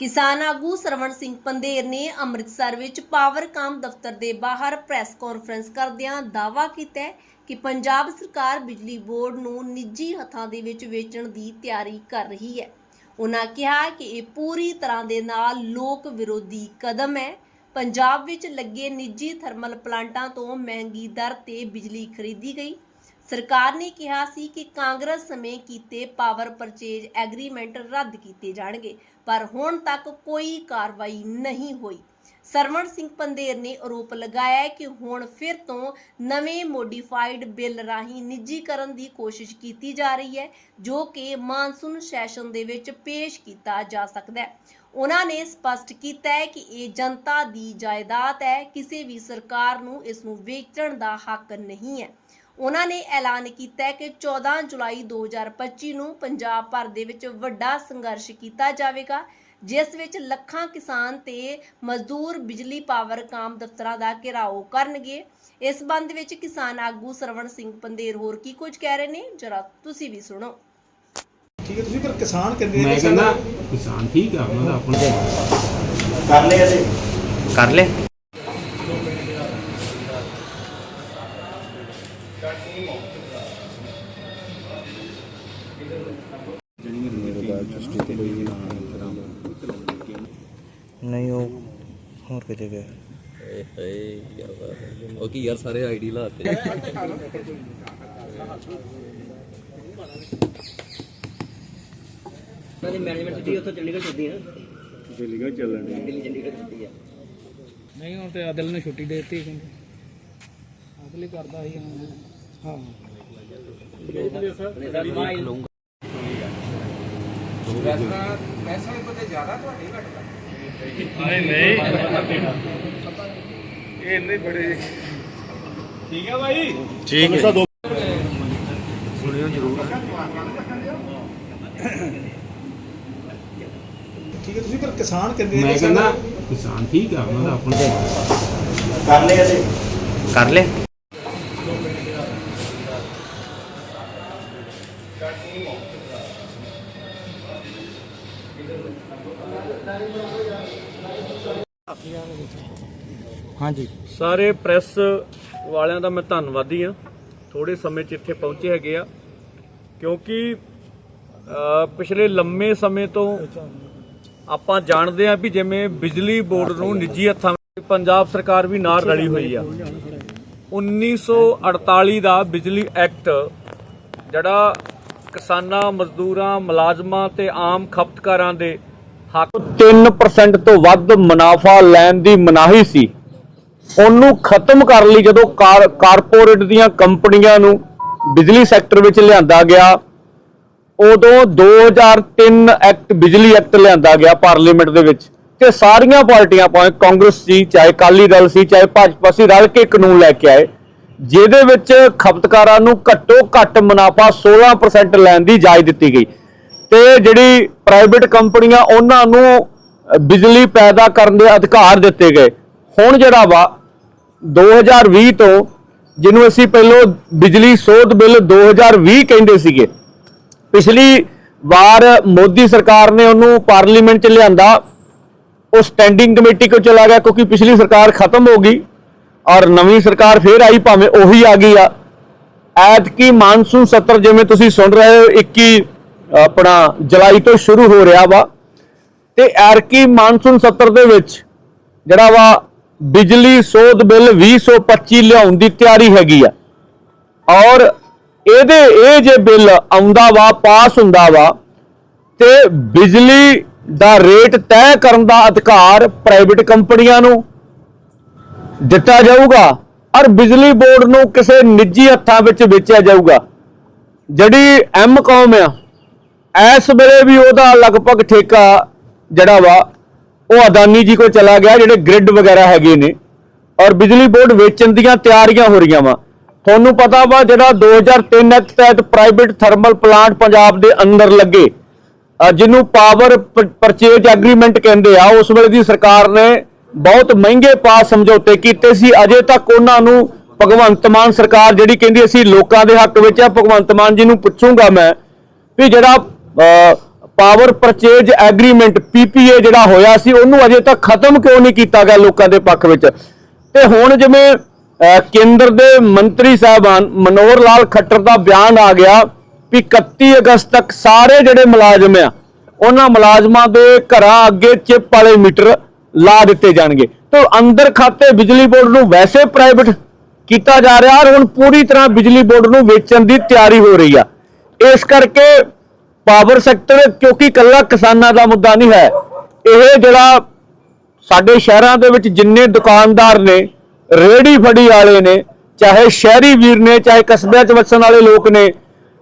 ਕਿਸਾਨ ਆਗੂ ਸਰਵਣ ਸਿੰਘ ਪੰਧੇਰ ਨੇ ਅੰਮ੍ਰਿਤਸਰ ਵਿੱਚ ਪਾਵਰਕਾਮ ਦਫ਼ਤਰ ਦੇ ਬਾਹਰ ਪ੍ਰੈਸ ਕਾਨਫਰੰਸ ਕਰਦਿਆਂ ਦਾਅਵਾ ਕੀਤਾ ਕਿ ਪੰਜਾਬ ਸਰਕਾਰ ਬਿਜਲੀ ਬੋਰਡ ਨੂੰ ਨਿੱਜੀ ਹੱਥਾਂ ਦੇ ਵਿੱਚ ਵੇਚਣ ਦੀ ਤਿਆਰੀ ਕਰ ਰਹੀ ਹੈ। ਉਹਨਾਂ ਕਿਹਾ ਕਿ ਇਹ ਪੂਰੀ ਤਰ੍ਹਾਂ ਦੇ ਨਾਲ ਲੋਕ ਵਿਰੋਧੀ ਕਦਮ ਹੈ। ਪੰਜਾਬ ਵਿੱਚ ਲੱਗੇ ਨਿੱਜੀ ਥਰਮਲ ਪਲਾਂਟਾਂ ਤੋਂ ਮਹਿੰਗੀ ਦਰ ਤੇ ਬਿਜਲੀ ਖਰੀਦੀ ਗਈ। ਸਰਕਾਰ ਨੇ ਕਿਹਾ ਸੀ ਕਿ ਕਾਂਗਰਸ ਸਮੇਂ ਕੀਤੇ ਪਾਵਰ ਪਰਚੇਜ ਐਗਰੀਮੈਂਟ ਰੱਦ ਕੀਤੇ ਜਾਣਗੇ, ਪਰ ਹੁਣ ਤੱਕ ਕੋਈ ਕਾਰਵਾਈ ਨਹੀਂ ਹੋਈ। ਸਰਵਣ ਸਿੰਘ ਪੰਦੇਰ ਨੇ ਆਰੋਪ ਲਗਾਇਆ ਕਿ ਹੁਣ ਫਿਰ ਤੋਂ ਨਵੇਂ ਮੋਡੀਫਾਈਡ ਬਿੱਲ ਰਾਹੀਂ ਨਿੱਜੀਕਰਨ ਦੀ ਕੋਸ਼ਿਸ਼ ਕੀਤੀ ਜਾ ਰਹੀ ਹੈ, ਜੋ ਕਿ ਮਾਨਸੂਨ ਸੈਸ਼ਨ ਦੇ ਵਿੱਚ ਪੇਸ਼ ਕੀਤਾ ਜਾ ਸਕਦਾ ਹੈ। ਉਹਨਾਂ ਨੇ ਸਪਸ਼ਟ ਕੀਤਾ ਹੈ ਕਿ ਇਹ ਜਨਤਾ ਦੀ ਜਾਇਦਾਦ ਹੈ, ਕਿਸੇ ਵੀ ਸਰਕਾਰ ਨੂੰ ਇਸ ਨੂੰ ਵੇਚਣ ਦਾ ਹੱਕ ਨਹੀਂ ਹੈ। ਉਹਨਾਂ ਨੇ ਐਲਾਨ ਕੀਤਾ ਹੈ ਕਿ 14 ਜੁਲਾਈ 2025 ਨੂੰ ਪੰਜਾਬ ਭਰ ਦੇ ਵਿੱਚ ਵੱਡਾ ਸੰਘਰਸ਼ ਕੀਤਾ ਜਾਵੇਗਾ ਜਿਸ ਵਿੱਚ ਲੱਖਾਂ ਕਿਸਾਨ ਤੇ ਮਜ਼ਦੂਰ ਬਿਜਲੀ ਪਾਵਰ ਕਾਮ ਦਫ਼ਤਰਾਂ ਦਾ ਘਿਰਾਓ ਕਰਨਗੇ। ਇਸ ਸੰਬੰਧ ਵਿੱਚ ਕਿਸਾਨ ਆਗੂ ਸਰਵਣ ਸਿੰਘ ਪੰਦੇਰ ਹੋਰ ਕੀ ਕੁਝ ਕਹਿ ਰਹੇ ਨੇ? ਜਰਾ ਤੁਸੀਂ ਵੀ ਸੁਣੋ। ਠੀਕ ਹੈ ਤੁਸੀਂ ਪਰ ਕਿਸਾਨ ਕਹਿੰਦੇ ਮੈਂ ਕਿ ਕਹਿੰਦਾ ਸਾਡਾ- ਕਿਸਾਨ ਠੀਕ ਆ ਉਹਨਾਂ ਦਾ ਆਪਣਾ ਕਰ ਲਿਆ ਜੀ ਕਰ ਲੈ ਹੋਰ ਕਿਤੇ ਗਿਆ ਏ ਹਏ ਕੀ ਬਾਤ ਹੈ ਉਹ ਕੀ ਯਾਰ ਸਾਰੇ ਆਈਡੀ ਲਾਤੇ ਉਹਨਾਂ ਦੀ ਮੈਨੇਜਮੈਂਟ ਸਿੱਧੀ ਉੱਥੋਂ ਚੰਡੀਗੜ੍ਹ ਛੁੱਟੀ ਹੈ ਦਿੱਲੀ ਚੱਲਣ ਦਿੱਲੀ ਚੰਡੀਗੜ੍ਹ ਛੁੱਟੀ ਹੈ ਨਹੀਂ ਹੁਣ ਤੇ ਆਦਲ ਨੇ ਛੁੱਟੀ ਦੇ ਦਿੱਤੀ ਕਹਿੰਦੇ ਆਦਲ ਹੀ ਕਰਦਾ ਸੀ ਹੁਣ ਹਾਂ ਠੀਕ ਹੈ ਠੀਕ ਹੈ ਤੁਸੀਂ ਪਰ ਕਿਸਾਨ ਕਹਿੰਦੇ ਮੈਂ ਕਹਿੰਦਾ ਕਿਸਾਨ ਠੀਕ ਆ ਉਹਨਾਂ ਦਾ ਆਪਣਾ ਕਰ ਲਿਆ ਜੀ ਕਰ ਲੈ ਹਾਂਜੀ। ਸਾਰੇ ਪ੍ਰੈਸ ਵਾਲਿਆਂ ਦਾ ਮੈਂ ਧੰਨਵਾਦੀ ਹਾਂ। ਥੋੜੇ ਸਮੇਂ 'ਚ ਇੱਥੇ ਪਹੁੰਚੇ ਹੈਗੇ ਆ। ਕਿਉਂਕਿ ਅ, ਪਿਛਲੇ ਲੰਮੇ ਸਮੇਂ ਤੋਂ ਆਪਾਂ ਜਾਣਦੇ ਆ ਵੀ ਜਿਵੇਂ ਬਿਜਲੀ ਬੋਰਡ ਨੂੰ ਨਿੱਜੀ ਹੱਥਾਂ ਵਿੱਚ ਪੰਜਾਬ ਸਰਕਾਰ ਵੀ ਨਾਲ ਰਲੀ ਹੋਈ ਆ। 1948 ਦਾ ਬਿਜਲੀ ਐਕਟ ਜਿਹੜਾ ਕਿਸਾਨਾਂ ਮਜ਼ਦੂਰਾਂ ਮੁਲਾਜ਼ਮਾਂ ਤੇ ਆਮ ਖਪਤਕਾਰਾਂ ਦੇ ਹੱਕ 3% ਤੋਂ ਵੱਧ ਮੁਨਾਫਾ ਲੈਣ ਦੀ ਮਨਾਹੀ ਸੀ। ਉਹਨੂੰ ਖਤਮ ਕਰਨ ਲਈ ਜਦੋਂ ਕਾਰ- ਕਾਰਪੋਰੇਟ ਦੀਆਂ ਕੰਪਨੀਆਂ ਨੂੰ ਬਿਜਲੀ ਸੈਕਟਰ ਵਿੱਚ ਲਿਆਂਦਾ ਗਿਆ। ਉਦੋਂ 2003 ਐਕਟ ਬਿਜਲੀ ਐਕਟ ਲਿਆਂਦਾ ਗਿਆ ਪਾਰਲੀਮੈਂਟ ਦੇ ਵਿੱਚ ਤੇ ਸਾਰੀਆਂ ਪਾਰਟੀਆਂ ਭਾਵੇਂ ਕਾਂਗਰਸ ਸੀ, ਚਾਹੇ ਅਕਾਲੀ ਦਲ ਸੀ, ਚਾਹੇ ਭਾਜਪਾ ਸੀ, ਰਲ ਕੇ ਕਾਨੂੰਨ ਲੈ ਕੇ ਆਏ। ਜਿਹਦੇ ਵਿੱਚ ਖਪਤਕਾਰਾਂ ਨੂੰ ਘੱਟੋ ਘੱਟ ਮੁਨਾਫਾ 16% ਲੈਣ ਦੀ ਇਜਾਜ਼ਤ ਦਿੱਤੀ ਗਈ। ਤੇ ਜਿਹੜੀ ਪ੍ਰਾਈਵੇਟ ਕੰਪਨੀਆਂ, ਉਹਨਾਂ ਨੂੰ ਬਿਜਲੀ ਪੈਦਾ ਕਰਨ ਦੇ ਅਧਿਕਾਰ ਦਿੱਤੇ ਗਏ। ਹੁਣ ਜਿਹੜਾ ਵਾ 2020 ਤੋਂ ਜਿਹਨੂੰ ਅਸੀਂ ਪਹਿਲਾਂ ਬਿਜਲੀ ਸੋਧ ਬਿੱਲ 2020 ਕਹਿੰਦੇ ਸੀਗੇ। ਪਿਛਲੀ ਵਾਰ ਮੋਦੀ ਸਰਕਾਰ ਨੇ ਉਹਨੂੰ ਪਾਰਲੀਮੈਂਟ 'ਚ ਲਿਆਂਦਾ। ਉਹ ਸਟੈਂਡਿੰਗ ਕਮੇਟੀ ਕੋ ਚਲਾ ਗਿਆ ਕਿਉਂਕਿ ਪਿਛਲੀ ਸਰਕਾਰ ਖਤਮ ਹੋ ਗਈ ਔਰ ਨਵੀਂ ਸਰਕਾਰ ਫੇਰ ਆਈ ਭਾਵੇਂ ਉਹੀ ਆ ਗਈ ਆ। ਐਤਕੀ ਮਾਨਸੂਨ ਸੱਤਰ ਜਿਵੇਂ ਤੁਸੀਂ ਸੁਣ ਰਹੇ ਹੋ 21 ਆਪਣਾ ਜੁਲਾਈ ਤੋਂ ਸ਼ੁਰੂ ਹੋ ਰਿਹਾ ਵਾ। ਤੇ ਐਰਕੀ ਮਾਨਸੂਨ ਸੱਤਰ ਦੇ ਵਿੱਚ ਜਿਹੜਾ ਵਾ ਬਿਜਲੀ ਸੋਧ ਬਿੱਲ 2025 ਲਿਆਉਣ ਦੀ ਤਿਆਰੀ ਹੈਗੀ ਆ। ਔਰ ਇਹਦੇ ਇਹ ਜੇ ਬਿੱਲ ਆਉਂਦਾ ਵਾ, ਪਾਸ ਹੁੰਦਾ ਵਾ, ਤੇ ਬਿਜਲੀ ਦਾ ਰੇਟ ਤੈਅ ਕਰਨ ਦਾ ਅਧਿਕਾਰ ਪ੍ਰਾਈਵੇਟ ਕੰਪਨੀਆਂ ਨੂੰ ਦਿੱਤਾ ਜਾਊਗਾ ਔਰ ਬਿਜਲੀ ਬੋਰਡ ਨੂੰ ਕਿਸੇ ਨਿੱਜੀ ਹੱਥਾਂ ਵਿੱਚ ਵੇਚਿਆ ਜਾਊਗਾ। ਜਿਹੜੀ ਐਮ ਕੌਮ ਆ, ਇਸ ਵੇਲੇ ਵੀ ਉਹਦਾ ਲਗਭਗ ਠੇਕਾ ਜਿਹੜਾ ਵਾ ਉਹ ਅਦਾਨੀ ਜੀ ਕੋਲ ਚਲਾ ਗਿਆ ਜਿਹੜੇ ਗ੍ਰਿਡ ਵਗੈਰਾ ਹੈਗੇ ਨੇ। ਔਰ ਬਿਜਲੀ ਬੋਰਡ ਵੇਚਣ ਦੀਆਂ ਤਿਆਰੀਆਂ ਹੋ ਰਹੀਆਂ ਵਾ। ਤੁਹਾਨੂੰ ਪਤਾ ਵਾ ਜਿਹੜਾ 2003 ਐਕਟ ਤਹਿਤ ਪ੍ਰਾਈਵੇਟ ਥਰਮਲ ਪਲਾਂਟ ਪੰਜਾਬ ਦੇ ਅੰਦਰ ਲੱਗੇ ਜਿਹਨੂੰ ਪਾਵਰ ਪਰਚੇਜ ਐਗਰੀਮੈਂਟ ਕਹਿੰਦੇ ਆ ਉਸ ਵੇਲੇ ਦੀ ਸਰਕਾਰ ਨੇ ਬਹੁਤ ਮਹਿੰਗੇ ਪਾਸ ਸਮਝੌਤੇ ਕੀਤੇ ਸੀ। ਅਜੇ ਤੱਕ ਉਹਨਾਂ ਨੂੰ ਭਗਵੰਤ ਮਾਨ ਸਰਕਾਰ ਜਿਹੜੀ ਕਹਿੰਦੀ ਅਸੀਂ ਲੋਕਾਂ ਦੇ ਹੱਕ ਵਿੱਚ ਆ ਭਗਵੰਤ ਮਾਨ ਜੀ ਨੂੰ ਪੁੱਛੂੰਗਾ ਮੈਂ ਵੀ ਜਿਹੜਾ ਅ, ਪਾਵਰ ਪਰਚੇਜ ਐਗਰੀਮੈਂਟ ਪੀਪੀਏ ਜਿਹੜਾ ਹੋਇਆ ਸੀ, ਉਹਨੂੰ ਅਜੇ ਤੱਕ ਖਤਮ ਕਿਉਂ ਨਹੀਂ ਕੀਤਾ ਗਿਆ ਲੋਕਾਂ ਦੇ ਪੱਖ ਵਿੱਚ? ਤੇ ਹੁਣ ਜਿਵੇਂ ਕੇਂਦਰ ਦੇ ਮੰਤਰੀ ਸਾਹਿਬਾਨ ਮਨੋਹਰ ਲਾਲ ਖੱਟਰ ਦਾ ਬਿਆਨ ਆ ਗਿਆ ਵੀ 31 ਅਗਸਤ ਤੱਕ ਸਾਰੇ ਜਿਹੜੇ ਮੁਲਾਜ਼ਮ ਆ, ਉਹਨਾਂ ਮੁਲਾਜ਼ਮਾਂ ਦੇ ਘਰਾਂ ਅੱਗੇ ਚਿਪ ਵਾਲੇ ਮੀਟਰ ਲਾ ਦਿੱਤੇ ਜਾਣਗੇ। ਤੇ ਅੰਦਰ ਖਾਤੇ ਬਿਜਲੀ ਬੋਰਡ ਨੂੰ ਵੈਸੇ ਪ੍ਰਾਈਵੇਟ ਕੀਤਾ ਜਾ ਰਿਹਾ ਔਰ ਹੁਣ ਪੂਰੀ ਤਰ੍ਹਾਂ ਬਿਜਲੀ ਬੋਰਡ ਨੂੰ ਵੇਚਣ ਦੀ ਤਿਆਰੀ ਹੋ ਰਹੀ ਆ। ਇਸ ਕਰਕੇ ਪਾਵਰ ਸੈਕਟਰ, ਕਿਉਂਕਿ ਇਕੱਲਾ ਕਿਸਾਨਾਂ ਦਾ ਮੁੱਦਾ ਨਹੀਂ ਹੈ। ਇਹ ਜਿਹੜਾ ਸਾਡੇ ਸ਼ਹਿਰਾਂ ਦੇ ਵਿੱਚ ਜਿੰਨੇ ਦੁਕਾਨਦਾਰ ਨੇ ਰੇੜੀ ਫੜੀ ਵਾਲੇ ਨੇ, ਚਾਹੇ ਸ਼ਹਿਰੀ ਵੀਰ ਨੇ, ਚਾਹੇ ਕਸਬਿਆਂ 'ਚ ਵਸਣ ਵਾਲੇ ਲੋਕ ਨੇ,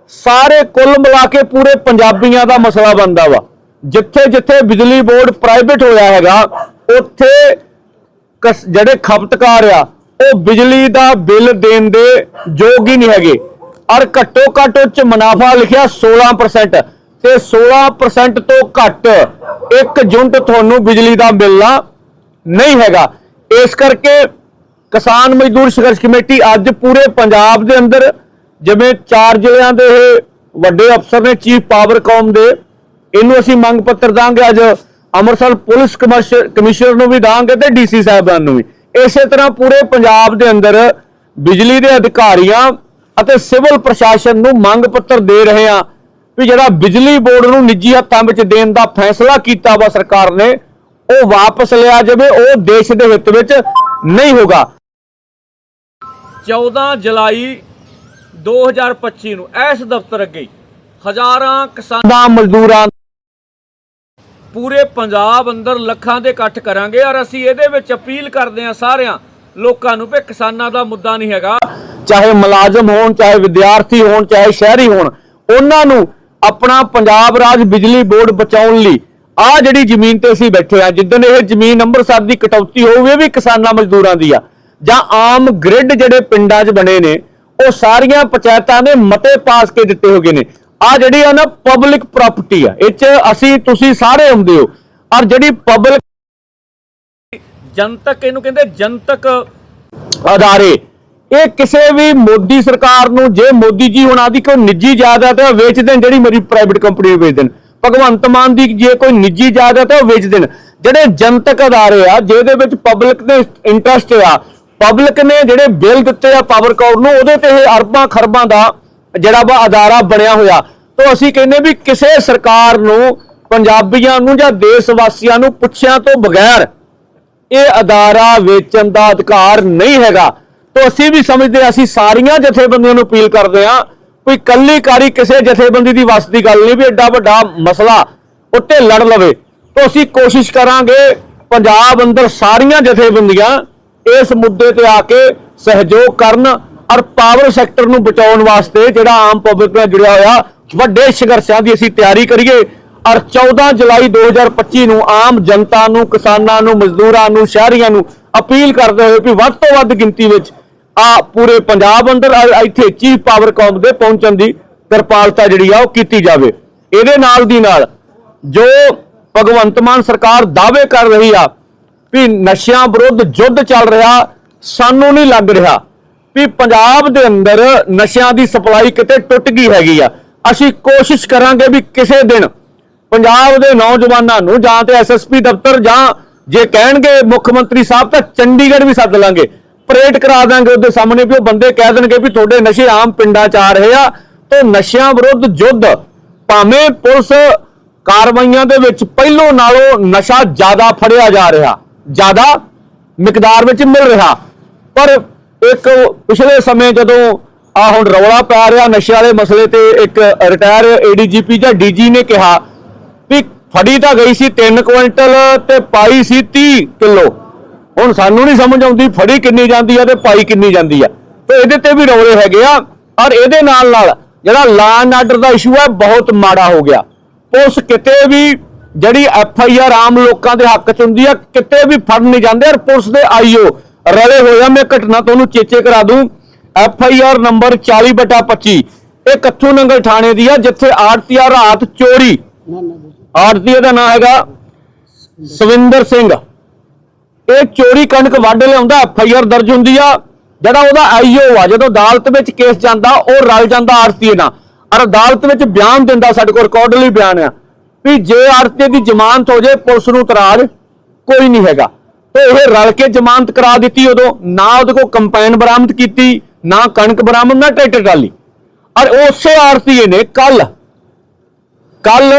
ਸਾਰੇ ਕੁੱਲ ਮਿਲਾ ਕੇ ਪੂਰੇ ਪੰਜਾਬੀਆਂ ਦਾ ਮਸਲਾ ਬਣਦਾ ਵਾ। ਜਿੱਥੇ ਜਿੱਥੇ ਬਿਜਲੀ ਬੋਰਡ ਪ੍ਰਾਈਵੇਟ ਹੋਇਆ ਹੈਗਾ, ਉੱਥੇ ਕਸ- ਜਿਹੜੇ ਖਪਤਕਾਰ ਆ, ਉਹ ਬਿਜਲੀ ਦਾ ਬਿੱਲ ਦੇਣ ਦੇ ਯੋਗ ਹੀ ਨਹੀਂ ਹੈਗੇ। ਔਰ ਘੱਟੋ ਘੱਟ ਉਹ ਚ ਮੁਨਾਫਾ ਲਿਖਿਆ 16% ਤੇ 16% ਤੋਂ ਘੱਟ ਇੱਕ ਯੂਨਿਟ ਤੁਹਾਨੂੰ ਬਿਜਲੀ ਦਾ ਮਿਲਣਾ ਨਹੀਂ ਹੈਗਾ। ਇਸ ਕਰਕੇ ਕਿਸਾਨ ਮਜ਼ਦੂਰ ਸੰਘਰਸ਼ ਕਮੇਟੀ ਅੱਜ ਪੂਰੇ ਪੰਜਾਬ ਦੇ ਅੰਦਰ, ਜਿਵੇਂ ਚਾਰ ਜ਼ਿਲ੍ਹਿਆਂ ਦੇ ਇਹ ਵੱਡੇ ਅਫਸਰ ਨੇ ਚੀਫ ਪਾਵਰ ਕਾਮ ਦੇ, ਇਹਨੂੰ ਅਸੀਂ ਮੰਗ ਪੱਤਰ ਦਾਂਗੇ ਅੱਜ। ਅੰਮ੍ਰਿਤਸਰ ਪੁਲਿਸ ਕਮਿਸ਼ਨ- ਕਮਿਸ਼ਨਰ ਨੂੰ ਵੀ ਦਾਂਗੇ ਤੇ ਡੀਸੀ ਸਾਹਿਬਾਨ ਨੂੰ ਵੀ। ਇਸੇ ਤਰ੍ਹਾਂ ਪੂਰੇ ਪੰਜਾਬ ਦੇ ਅੰਦਰ ਬਿਜਲੀ ਦੇ ਅਧਿਕਾਰੀਆਂ ਅਤੇ ਸਿਵਲ ਪ੍ਰਸ਼ਾਸਨ ਨੂੰ ਮੰਗ ਪੱਤਰ ਦੇ ਰਹੇ ਹਾਂ। ਵੀ ਜਿਹੜਾ ਬਿਜਲੀ ਬੋਰਡ ਨੂੰ ਨਿੱਜੀ ਹੱਥਾਂ ਵਿੱਚ ਦੇਣ ਦਾ ਫੈਸਲਾ ਕੀਤਾ ਵਾ ਸਰਕਾਰ ਨੇ ਉਹ ਵਾਪਸ ਲਿਆ ਜਾਵੇ ਉਹ ਦੇਸ਼ ਦੇ ਹਿੱਤ ਵਿੱਚ ਨਹੀਂ ਹੋਗਾ। 14 ਜੁਲਾਈ 2025 ਨੂੰ ਇਸ ਦਫ਼ਤਰ ਅੱਗੇ ਹਜ਼ਾਰਾਂ ਕਿਸਾਨਾਂ ਮਜ਼ਦੂਰਾਂ ਪੂਰੇ ਪੰਜਾਬ ਅੰਦਰ ਲੱਖਾਂ ਦੇ ਇਕੱਠ ਕਰਾਂਗੇ ਔਰ ਅਸੀਂ ਇਹਦੇ ਵਿੱਚ ਅਪੀਲ ਕਰਦੇ ਹਾਂ ਸਾਰਿਆਂ ਲੋਕਾਂ ਨੂੰ ਵੀ ਕਿਸਾਨਾਂ ਦਾ ਮੁੱਦਾ ਨਹੀਂ ਹੈਗਾ। ਚਾਹੇ ਮੁਲਾਜ਼ਮ ਹੋਣ ਚਾਹੇ ਵਿਦਿਆਰਥੀ ਹੋਣ ਚਾਹੇ ਸ਼ਹਿਰੀ ਹੋਣ ਉਹਨਾਂ ਨੂੰ ਆਪਣਾ ਪੰਜਾਬ ਰਾਜ ਬਿਜਲੀ ਬੋਰਡ ਬਚਾਉਣ ਲਈ। ਆ ਜਿਹੜੀ ਜ਼ਮੀਨ ਤੇ ਅਸੀਂ ਬੈਠੇ ਆ ਜਿੱਦਣ ਇਹ ਜ਼ਮੀਨ ਅੰਮ੍ਰਿਤਸਰ ਦੀ ਕਟੌਤੀ ਹੋਊਗੀ ਇਹ ਵੀ ਕਿਸਾਨਾਂ ਮਜ਼ਦੂਰਾਂ ਦੀ ਆ। ਜਾਂ ਆਮ ਗ੍ਰਿਡ ਜਿਹੜੇ ਪਿੰਡਾਂ 'ਚ ਬਣੇ ਨੇ ਉਹ ਸਾਰੀਆਂ ਪੰਚਾਇਤਾਂ ਨੇ ਮਤੇ ਪਾਸ ਕੇ ਦਿੱਤੇ ਹੋਗੇ ਨੇ। ਆ ਜਿਹੜੀ ਆ ਨਾ ਪਬਲਿਕ ਪ੍ਰਾਪਰਟੀ ਆ ਇਹ 'ਚ ਅਸੀਂ ਤੁਸੀਂ ਸਾਰੇ ਹੁੰਦੇ ਹੋ। ਔਰ ਜਿਹੜੀ ਪਬਲਿਕ ਜਨਤਕ ਇਹਨੂੰ ਕਹਿੰਦੇ ਜਨਤਕ ਅਦਾਰੇ। ਇਹ ਕਿਸੇ ਵੀ ਮੋਦੀ ਸਰਕਾਰ ਨੂੰ, ਜੇ ਮੋਦੀ ਜੀ ਹੁਣ ਆਦੀ ਕੋਈ ਨਿੱਜੀ ਜਾਇਦਾਦ ਹੈ, ਉਹ ਵੇਚ ਦੇਣ ਜਿਹੜੀ ਮੇਰੀ ਪ੍ਰਾਈਵੇਟ ਕੰਪਨੀ ਨੂੰ ਵੇਚ ਦੇਣ। ਭਗਵੰਤ ਮਾਨ ਦੀ ਜੇ ਕੋਈ ਨਿੱਜੀ ਜਾਇਦਾਦ ਹੈ, ਉਹ ਵੇਚ ਦੇਣ। ਜਿਹੜੇ ਜਨਤਕ ਅਦਾਰੇ ਆ, ਜਿਹਦੇ ਵਿੱਚ ਪਬਲਿਕ ਦੇ ਇੰਟਰਸਟ ਆ ਪਬਲਿਕ ਨੇ ਜਿਹੜੇ ਬਿੱਲ ਦਿੱਤੇ ਆ ਪਾਵਰ ਕਾਰਡ ਨੂੰ, ਉਹਦੇ ਤੇ ਇਹ ਅਰਬਾਂ ਖਰਬਾਂ ਦਾ ਜਿਹੜਾ ਵਾ ਅਦਾਰਾ ਬਣਿਆ ਹੋਇਆ। ਤੋਂ ਅਸੀਂ ਕਹਿੰਦੇ ਵੀ ਕਿਸੇ ਸਰਕਾਰ ਨੂੰ, ਪੰਜਾਬੀਆਂ ਨੂੰ ਜਾਂ ਦੇਸ਼ ਵਾਸੀਆਂ ਨੂੰ ਪੁੱਛਿਆਂ ਤੋਂ ਬਗੈਰ ਇਹ ਅਦਾਰਾ ਵੇਚਣ ਦਾ ਅਧਿਕਾਰ ਨਹੀਂ ਹੈਗਾ। ਤੋਂ ਅਸੀਂ ਵੀ ਸਮਝਦੇ ਹਾਂ, ਅਸੀਂ ਸਾਰੀਆਂ ਜਥੇਬੰਦੀਆਂ ਨੂੰ ਅਪੀਲ ਕਰਦੇ ਹਾਂ ਕੋਈ ਕੱਲੀ ਕਾਰੀ ਕਿਸੇ ਜਥੇਬੰਦੀ ਦੀ ਵਸ ਦੀ ਗੱਲ ਨਹੀਂ ਵੀ ਐਡਾ ਵੱਡਾ ਮਸਲਾ ਉੱਤੇ ਲੜ ਲਵੇ। ਤੋਂ ਅਸੀਂ ਕੋਸ਼ਿਸ਼ ਕਰਾਂਗੇ ਪੰਜਾਬ ਅੰਦਰ ਸਾਰੀਆਂ ਜਥੇਬੰਦੀਆਂ ਇਸ ਮੁੱਦੇ ਤੇ ਆ ਕੇ ਸਹਿਯੋਗ ਕਰਨ ਔਰ ਪਾਵਰ ਸੈਕਟਰ ਨੂੰ ਬਚਾਉਣ ਵਾਸਤੇ ਜਿਹੜਾ ਆਮ ਪਬਲਿਕ ਨਾਲ ਜੁੜਿਆ ਹੋਇਆ ਵੱਡੇ ਸੰਘਰਸ਼ਾਂ ਦੀ ਅਸੀਂ ਤਿਆਰੀ ਕਰੀਏ। ਔਰ 14 ਜੁਲਾਈ 2025 ਨੂੰ ਆਮ ਜਨਤਾ ਨੂੰ ਕਿਸਾਨਾਂ ਨੂੰ ਮਜ਼ਦੂਰਾਂ ਨੂੰ ਸ਼ਹਿਰੀਆਂ ਨੂੰ ਅਪੀਲ ਕਰਦੇ ਹੋਏ ਵੀ ਵੱਧ ਤੋਂ ਵੱਧ ਗਿਣਤੀ ਵਿੱਚ ਆ ਪੂਰੇ ਪੰਜਾਬ ਅੰਦਰ ਇੱਥੇ ਚੀਫ ਪਾਵਰ ਕਾਮ ਦੇ ਪਹੁੰਚਣ ਦੀ ਕਿਰਪਾਲਤਾ ਜਿਹੜੀ ਆ ਉਹ ਕੀਤੀ ਜਾਵੇ। ਇਹਦੇ ਨਾਲ ਦੀ ਨਾਲ ਜੋ ਭਗਵੰਤ ਮਾਨ ਸਰਕਾਰ ਦਾਅਵੇ ਕਰ ਰਹੀ ਆ ਵੀ ਨਸ਼ਿਆਂ ਵਿਰੁੱਧ ਯੁੱਧ ਚੱਲ ਰਿਹਾ, ਸਾਨੂੰ ਨਹੀਂ ਲੱਗ ਰਿਹਾ ਵੀ ਪੰਜਾਬ ਦੇ ਅੰਦਰ ਨਸ਼ਿਆਂ ਦੀ ਸਪਲਾਈ ਕਿਤੇ ਟੁੱਟ ਗਈ ਹੈਗੀ ਆ। ਅਸੀਂ ਕੋਸ਼ਿਸ਼ ਕਰਾਂਗੇ ਵੀ ਕਿਸੇ ਦਿਨ ਪੰਜਾਬ ਦੇ ਨੌਜਵਾਨਾਂ ਨੂੰ ਜਾਂ ਤੇ ਐਸਐਸਪੀ ਦਫ਼ਤਰ ਜਾਂ ਜੇ ਕਹਿਣਗੇ ਮੁੱਖ ਮੰਤਰੀ ਸਾਹਿਬ ਤਾਂ ਚੰਡੀਗੜ੍ਹ ਵੀ ਸੱਦ ਲਾਂਗੇ। ਪਰੇਡ ਕਰਾ ਦਾਂਗੇ ਉਹਦੇ ਸਾਹਮਣੇ ਵੀ ਉਹ ਬੰਦੇ ਕਹਿ ਦੇਣਗੇ ਵੀ ਤੁਹਾਡੇ ਨਸ਼ੇ ਆਮ ਪਿੰਡਾਂ 'ਚ ਆ ਰਹੇ ਆ, ਤੇ ਨਸ਼ਿਆਂ ਵਿਰੁੱਧ ਯੁੱਧ। ਭਾਵੇਂ ਪੁਲਿਸ ਕਾਰਵਾਈਆਂ ਦੇ ਵਿੱਚ ਪਹਿਲੋਂ ਨਾਲੋਂ ਨਸ਼ਾ ਜ਼ਿਆਦਾ ਫੜਿਆ ਜਾ ਰਿਹਾ, ਜ਼ਿਆਦਾ ਮਿਕਦਾਰ ਵਿੱਚ ਮਿਲ ਰਿਹਾ। ਪਰ ਇੱਕ ਪਿਛਲੇ ਸਮੇਂ ਜਦੋਂ ਆ ਹੁਣ ਰੌਲਾ ਪੈ ਰਿਹਾ ਨਸ਼ੇ ਵਾਲੇ ਮਸਲੇ ਤੇ, ਇੱਕ ਰਿਟਾਇਰ ਏਡੀਜੀਪੀ ਜਾਂ ਡੀਜੀ ਨੇ ਕਿਹਾ ਵੀ ਫੜੀ ਤਾਂ ਗਈ ਸੀ 3 ਕੁਇੰਟਲ ਤੇ ਪਾਈ ਸੀ 30 ਕਿਲੋ। ਹੁਣ ਸਾਨੂੰ ਨਹੀਂ ਸਮਝ ਆਉਂਦੀ ਫੜੀ ਕਿੰਨੀ ਜਾਂਦੀ ਆ ਤੇ ਪਾਈ ਕਿੰਨੀ ਜਾਂਦੀ ਆ। ਤੇ ਇਹਦੇ ਤੇ ਵੀ ਰੌਲੇ ਹੈਗੇ ਆ। ਔਰ ਇਹਦੇ ਨਾਲ ਨਾਲ ਜਿਹੜਾ ਲਾਂ ਐਂਡ ਆਰਡਰ ਦਾ ਇਸ਼ੂ ਹੈ ਬਹੁਤ ਮਾੜਾ ਹੋ ਗਿਆ। ਪੁਲਿਸ ਕਿਤੇ ਵੀ ਜਿਹੜੀ ਐਫ ਆਈ ਆਰ ਆਮ ਲੋਕਾਂ ਦੇ ਹੱਕ ਚ ਹੁੰਦੀ ਆ ਕਿਤੇ ਵੀ ਫੜ ਨਹੀਂ ਜਾਂਦੇ। ਔਰ ਪੁਲਿਸ ਦੇ ਆਈਓ ਰਲੇ ਹੋਏ ਆ। ਮੈਂ ਘਟਨਾ ਤੁਹਾਨੂੰ ਚੇਚੇ ਕਰਾ ਦੂੰ। ਐਫ ਆਈ ਆਰ ਨੰਬਰ 40 ਬਟਾ 25 ਇਹ ਕੱਥੂ ਨੰਗਲ ਥਾਣੇ ਦੀ ਆ ਜਿੱਥੇ ਆਰਤੀਆ ਰਾਤ ਚੋਰੀ। ਆਰਤੀਆ ਦਾ ਨਾਮ ਹੈਗਾ ਸਵਿੰਦਰ ਸਿੰਘ। ਇਹ ਚੋਰੀ ਕਣਕ ਵੱਢ ਲਿਆਉਂਦਾ ਐਫ ਆਈ ਆਰ ਦਰਜ ਹੁੰਦੀ ਆ। ਜਿਹੜਾ ਉਹਦਾ ਆਈਓ ਆ ਜਦੋਂ ਅਦਾਲਤ ਵਿੱਚ ਕੇਸ ਜਾਂਦਾ ਉਹ ਰਲ ਜਾਂਦਾ ਆਰਤੀ ਨਾਲ। ਔਰ ਅਦਾਲਤ ਵਿੱਚ ਬਿਆਨ ਦਿੰਦਾ ਸਾਡੇ ਕੋਲ ਰਿਕਾਰਡਲੀ ਬਿਆਨ ਆ ਵੀ ਜੇ ਆੜਤੇ ਦੀ ਜ਼ਮਾਨਤ ਹੋ ਜਾਏ ਪੁਲਿਸ ਨੂੰ ਇਤਰਾਜ਼ ਕੋਈ ਨਹੀਂ ਹੈਗਾ। ਤੇ ਇਹ ਰਲ ਕੇ ਜ਼ਮਾਨਤ ਕਰਾ ਦਿੱਤੀ ਉਦੋਂ। ਨਾ ਉਹਦੇ ਕੋਲ ਕੰਪਾਈਨ ਬਰਾਮਦ ਕੀਤੀ ਨਾ ਕਣਕ ਬਰਾਮਦ ਨਾ ਟਰੈਕਟਰ ਟਰਾਲੀ। ਔਰ ਉਸੇ ਆੜਤੀਏ ਨੇ ਕੱਲ ਕੱਲ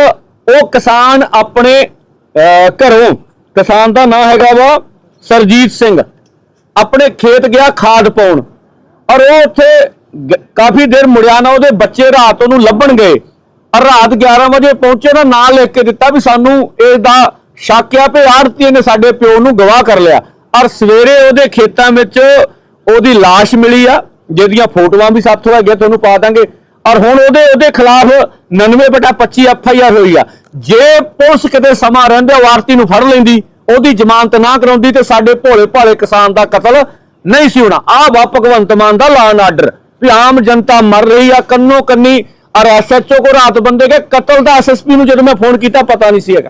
ਉਹ ਕਿਸਾਨ ਆਪਣੇ ਅਹ, ਘਰੋਂ ਕਿਸਾਨ ਦਾ ਨਾਂ ਹੈਗਾ ਵਾ ਸਰਜੀਤ ਸਿੰਘ ਆਪਣੇ ਖੇਤ ਗਿਆ ਖਾਦ ਪਾਉਣ। ਔਰ ਉਹ ਉੱਥੇ ਕਾਫੀ ਦੇਰ ਮੁੜਿਆ ਨਾ, ਉਹਦੇ ਬੱਚੇ ਰਾਤ ਉਹਨੂੰ ਲੱਭਣ ਗਏ। ਔਰ ਰਾਤ 11 ਵਜੇ ਪਹੁੰਚੇ ਨਾ ਨਾਂ ਲਿਖ ਕੇ ਦਿੱਤਾ ਵੀ ਸਾਨੂੰ ਇਸ ਦਾ ਸ਼ੱਕ ਆ ਵੀ ਆੜਤੀਏ ਨੇ ਸਾਡੇ ਪਿਓ ਨੂੰ ਗਵਾਹ ਕਰ ਲਿਆ। ਔਰ ਸਵੇਰੇ ਉਹਦੇ ਖੇਤਾਂ ਵਿੱਚ ਉਹਦੀ ਲਾਸ਼ ਮਿਲੀ ਆ, ਜਿਹਦੀਆਂ ਫੋਟੋਆਂ ਵੀ ਸਾਥੋਂ ਹੈਗੀਆਂ, ਤੁਹਾਨੂੰ ਪਾ ਦਾਂਗੇ। ਔਰ ਹੁਣ ਉਹਦੇ ਉਹਦੇ ਖਿਲਾਫ 99 ਬਟਾ 25 ਐਫ ਆਈ ਆਰ ਹੋਈ ਆ। ਜੇ ਪੁਲਿਸ ਕਿਤੇ ਸਮਾਂ ਰਹਿੰਦੇ, ਉਹ ਆਰਤੀ ਨੂੰ ਫੜ ਲੈਂਦੀ। ਉਹਦੀ ਜ਼ਮਾਨਤ ਨਾ ਕਰਾਉਂਦੀ ਤੇ ਸਾਡੇ ਭੋਲੇ ਭਾਲੇ ਕਿਸਾਨ ਦਾ ਕਤਲ ਨਹੀਂ ਸੀ ਹੋਣਾ। ਆਹ ਵਾ ਭਗਵੰਤ ਮਾਨ ਦਾ ਲਾਅਨ ਆਰਡਰ ਵੀ ਆਮ ਜਨਤਾ ਮਰ ਰਹੀ ਆ, ਕੰਨੋ ਕੰਨੀ ਔਰ ਐਸਐਚਓ ਕੋ ਰਾਤ ਬੰਦੇ ਕੇ ਕਤਲ ਦਾ ਐਸਐਸਪੀ ਨੂੰ ਜਦੋਂ ਮੈਂ ਫੋਨ ਕੀਤਾ ਪਤਾ ਨਹੀਂ ਸੀ ਹੈਗਾ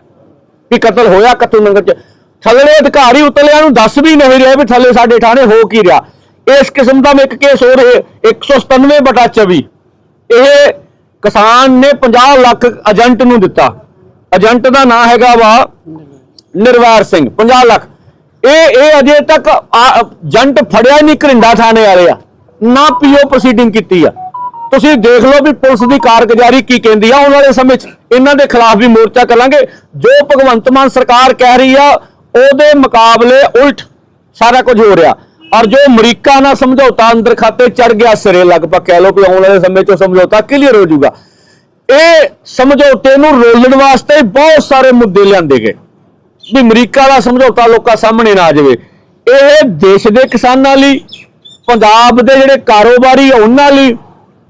ਵੀ ਕਤਲ ਹੋਇਆ ਕਤਲ ਨਗਰ ਚ। ਥੱਲੇ ਅਧਿਕਾਰੀ ਉਤਲਿਆਂ ਨੂੰ ਦੱਸ ਵੀ ਨਹੀਂ ਰਿਹਾ ਵੀ ਥੱਲੇ ਸਾਡੇ ਥਾਣੇ ਹੋ ਕੀ ਰਿਹਾ। ਇਸ ਕਿਸਮ ਦਾ ਇੱਕ ਕੇਸ ਹੋ ਰਿਹਾ 197 ਬਟਾ 24 ਇਹ ਕਿਸਾਨ ਨੇ 50 ਲੱਖ ਏਜੰਟ ਨੂੰ ਦਿੱਤਾ। ਏਜੰਟ ਦਾ ਨਾਂ ਹੈਗਾ ਵਾ ਨਿਰਵੈਰ ਸਿੰਘ 50 ਲੱਖ। ਇਹ ਇਹ ਅਜੇ ਤੱਕ, ਆ- ਏਜੰਟ ਫੜਿਆ ਨਹੀਂ ਘਰਿੰਡਾ ਥਾਣੇ ਵਾਲੇ ਆ। ਨਾ ਪੀਓ ਪ੍ਰੋਸੀਡਿੰਗ ਕੀਤੀ ਆ। ਤੁਸੀਂ ਦੇਖ ਲਓ ਵੀ ਪੁਲਿਸ ਦੀ ਕਾਰਗੁਜ਼ਾਰੀ ਕੀ ਕਹਿੰਦੀ ਆ। ਆਉਣ ਵਾਲੇ ਸਮੇਂ 'ਚ ਇਹਨਾਂ ਦੇ ਖਿਲਾਫ ਵੀ ਮੋਰਚਾ ਕਰਾਂਗੇ। ਜੋ ਭਗਵੰਤ ਮਾਨ ਸਰਕਾਰ ਕਹਿ ਰਹੀ ਆ, ਉਹਦੇ ਮੁਕਾਬਲੇ ਉਲਟ ਸਾਰਾ ਕੁਝ ਹੋ ਰਿਹਾ। ਔਰ ਜੋ ਅਮਰੀਕਾ ਨਾਲ ਸਮਝੌਤਾ ਅੰਦਰ ਖਾਤੇ ਚੜ ਗਿਆ ਸਿਰੇ ਲਗਭਗ, ਕਹਿ ਲਓ ਵੀ ਆਉਣ ਵਾਲੇ ਸਮੇਂ 'ਚ ਉਹ ਸਮਝੌਤਾ ਕਲੀਅਰ ਹੋ ਜਾਊਗਾ। ਇਹ ਸਮਝੌਤੇ ਨੂੰ ਰੋਲਣ ਵਾਸਤੇ ਬਹੁਤ ਸਾਰੇ ਮੁੱਦੇ ਲਿਆਂਦੇ ਗਏ। ਵੀ ਅਮਰੀਕਾ ਦਾ ਸਮਝੌਤਾ ਲੋਕਾਂ ਸਾਹਮਣੇ ਨਾ ਆ ਜਾਵੇ। ਇਹ ਦੇਸ਼ ਦੇ ਕਿਸਾਨਾਂ ਲਈ, ਪੰਜਾਬ ਦੇ ਜਿਹੜੇ ਕਾਰੋਬਾਰੀ ਆ ਉਹਨਾਂ ਲਈ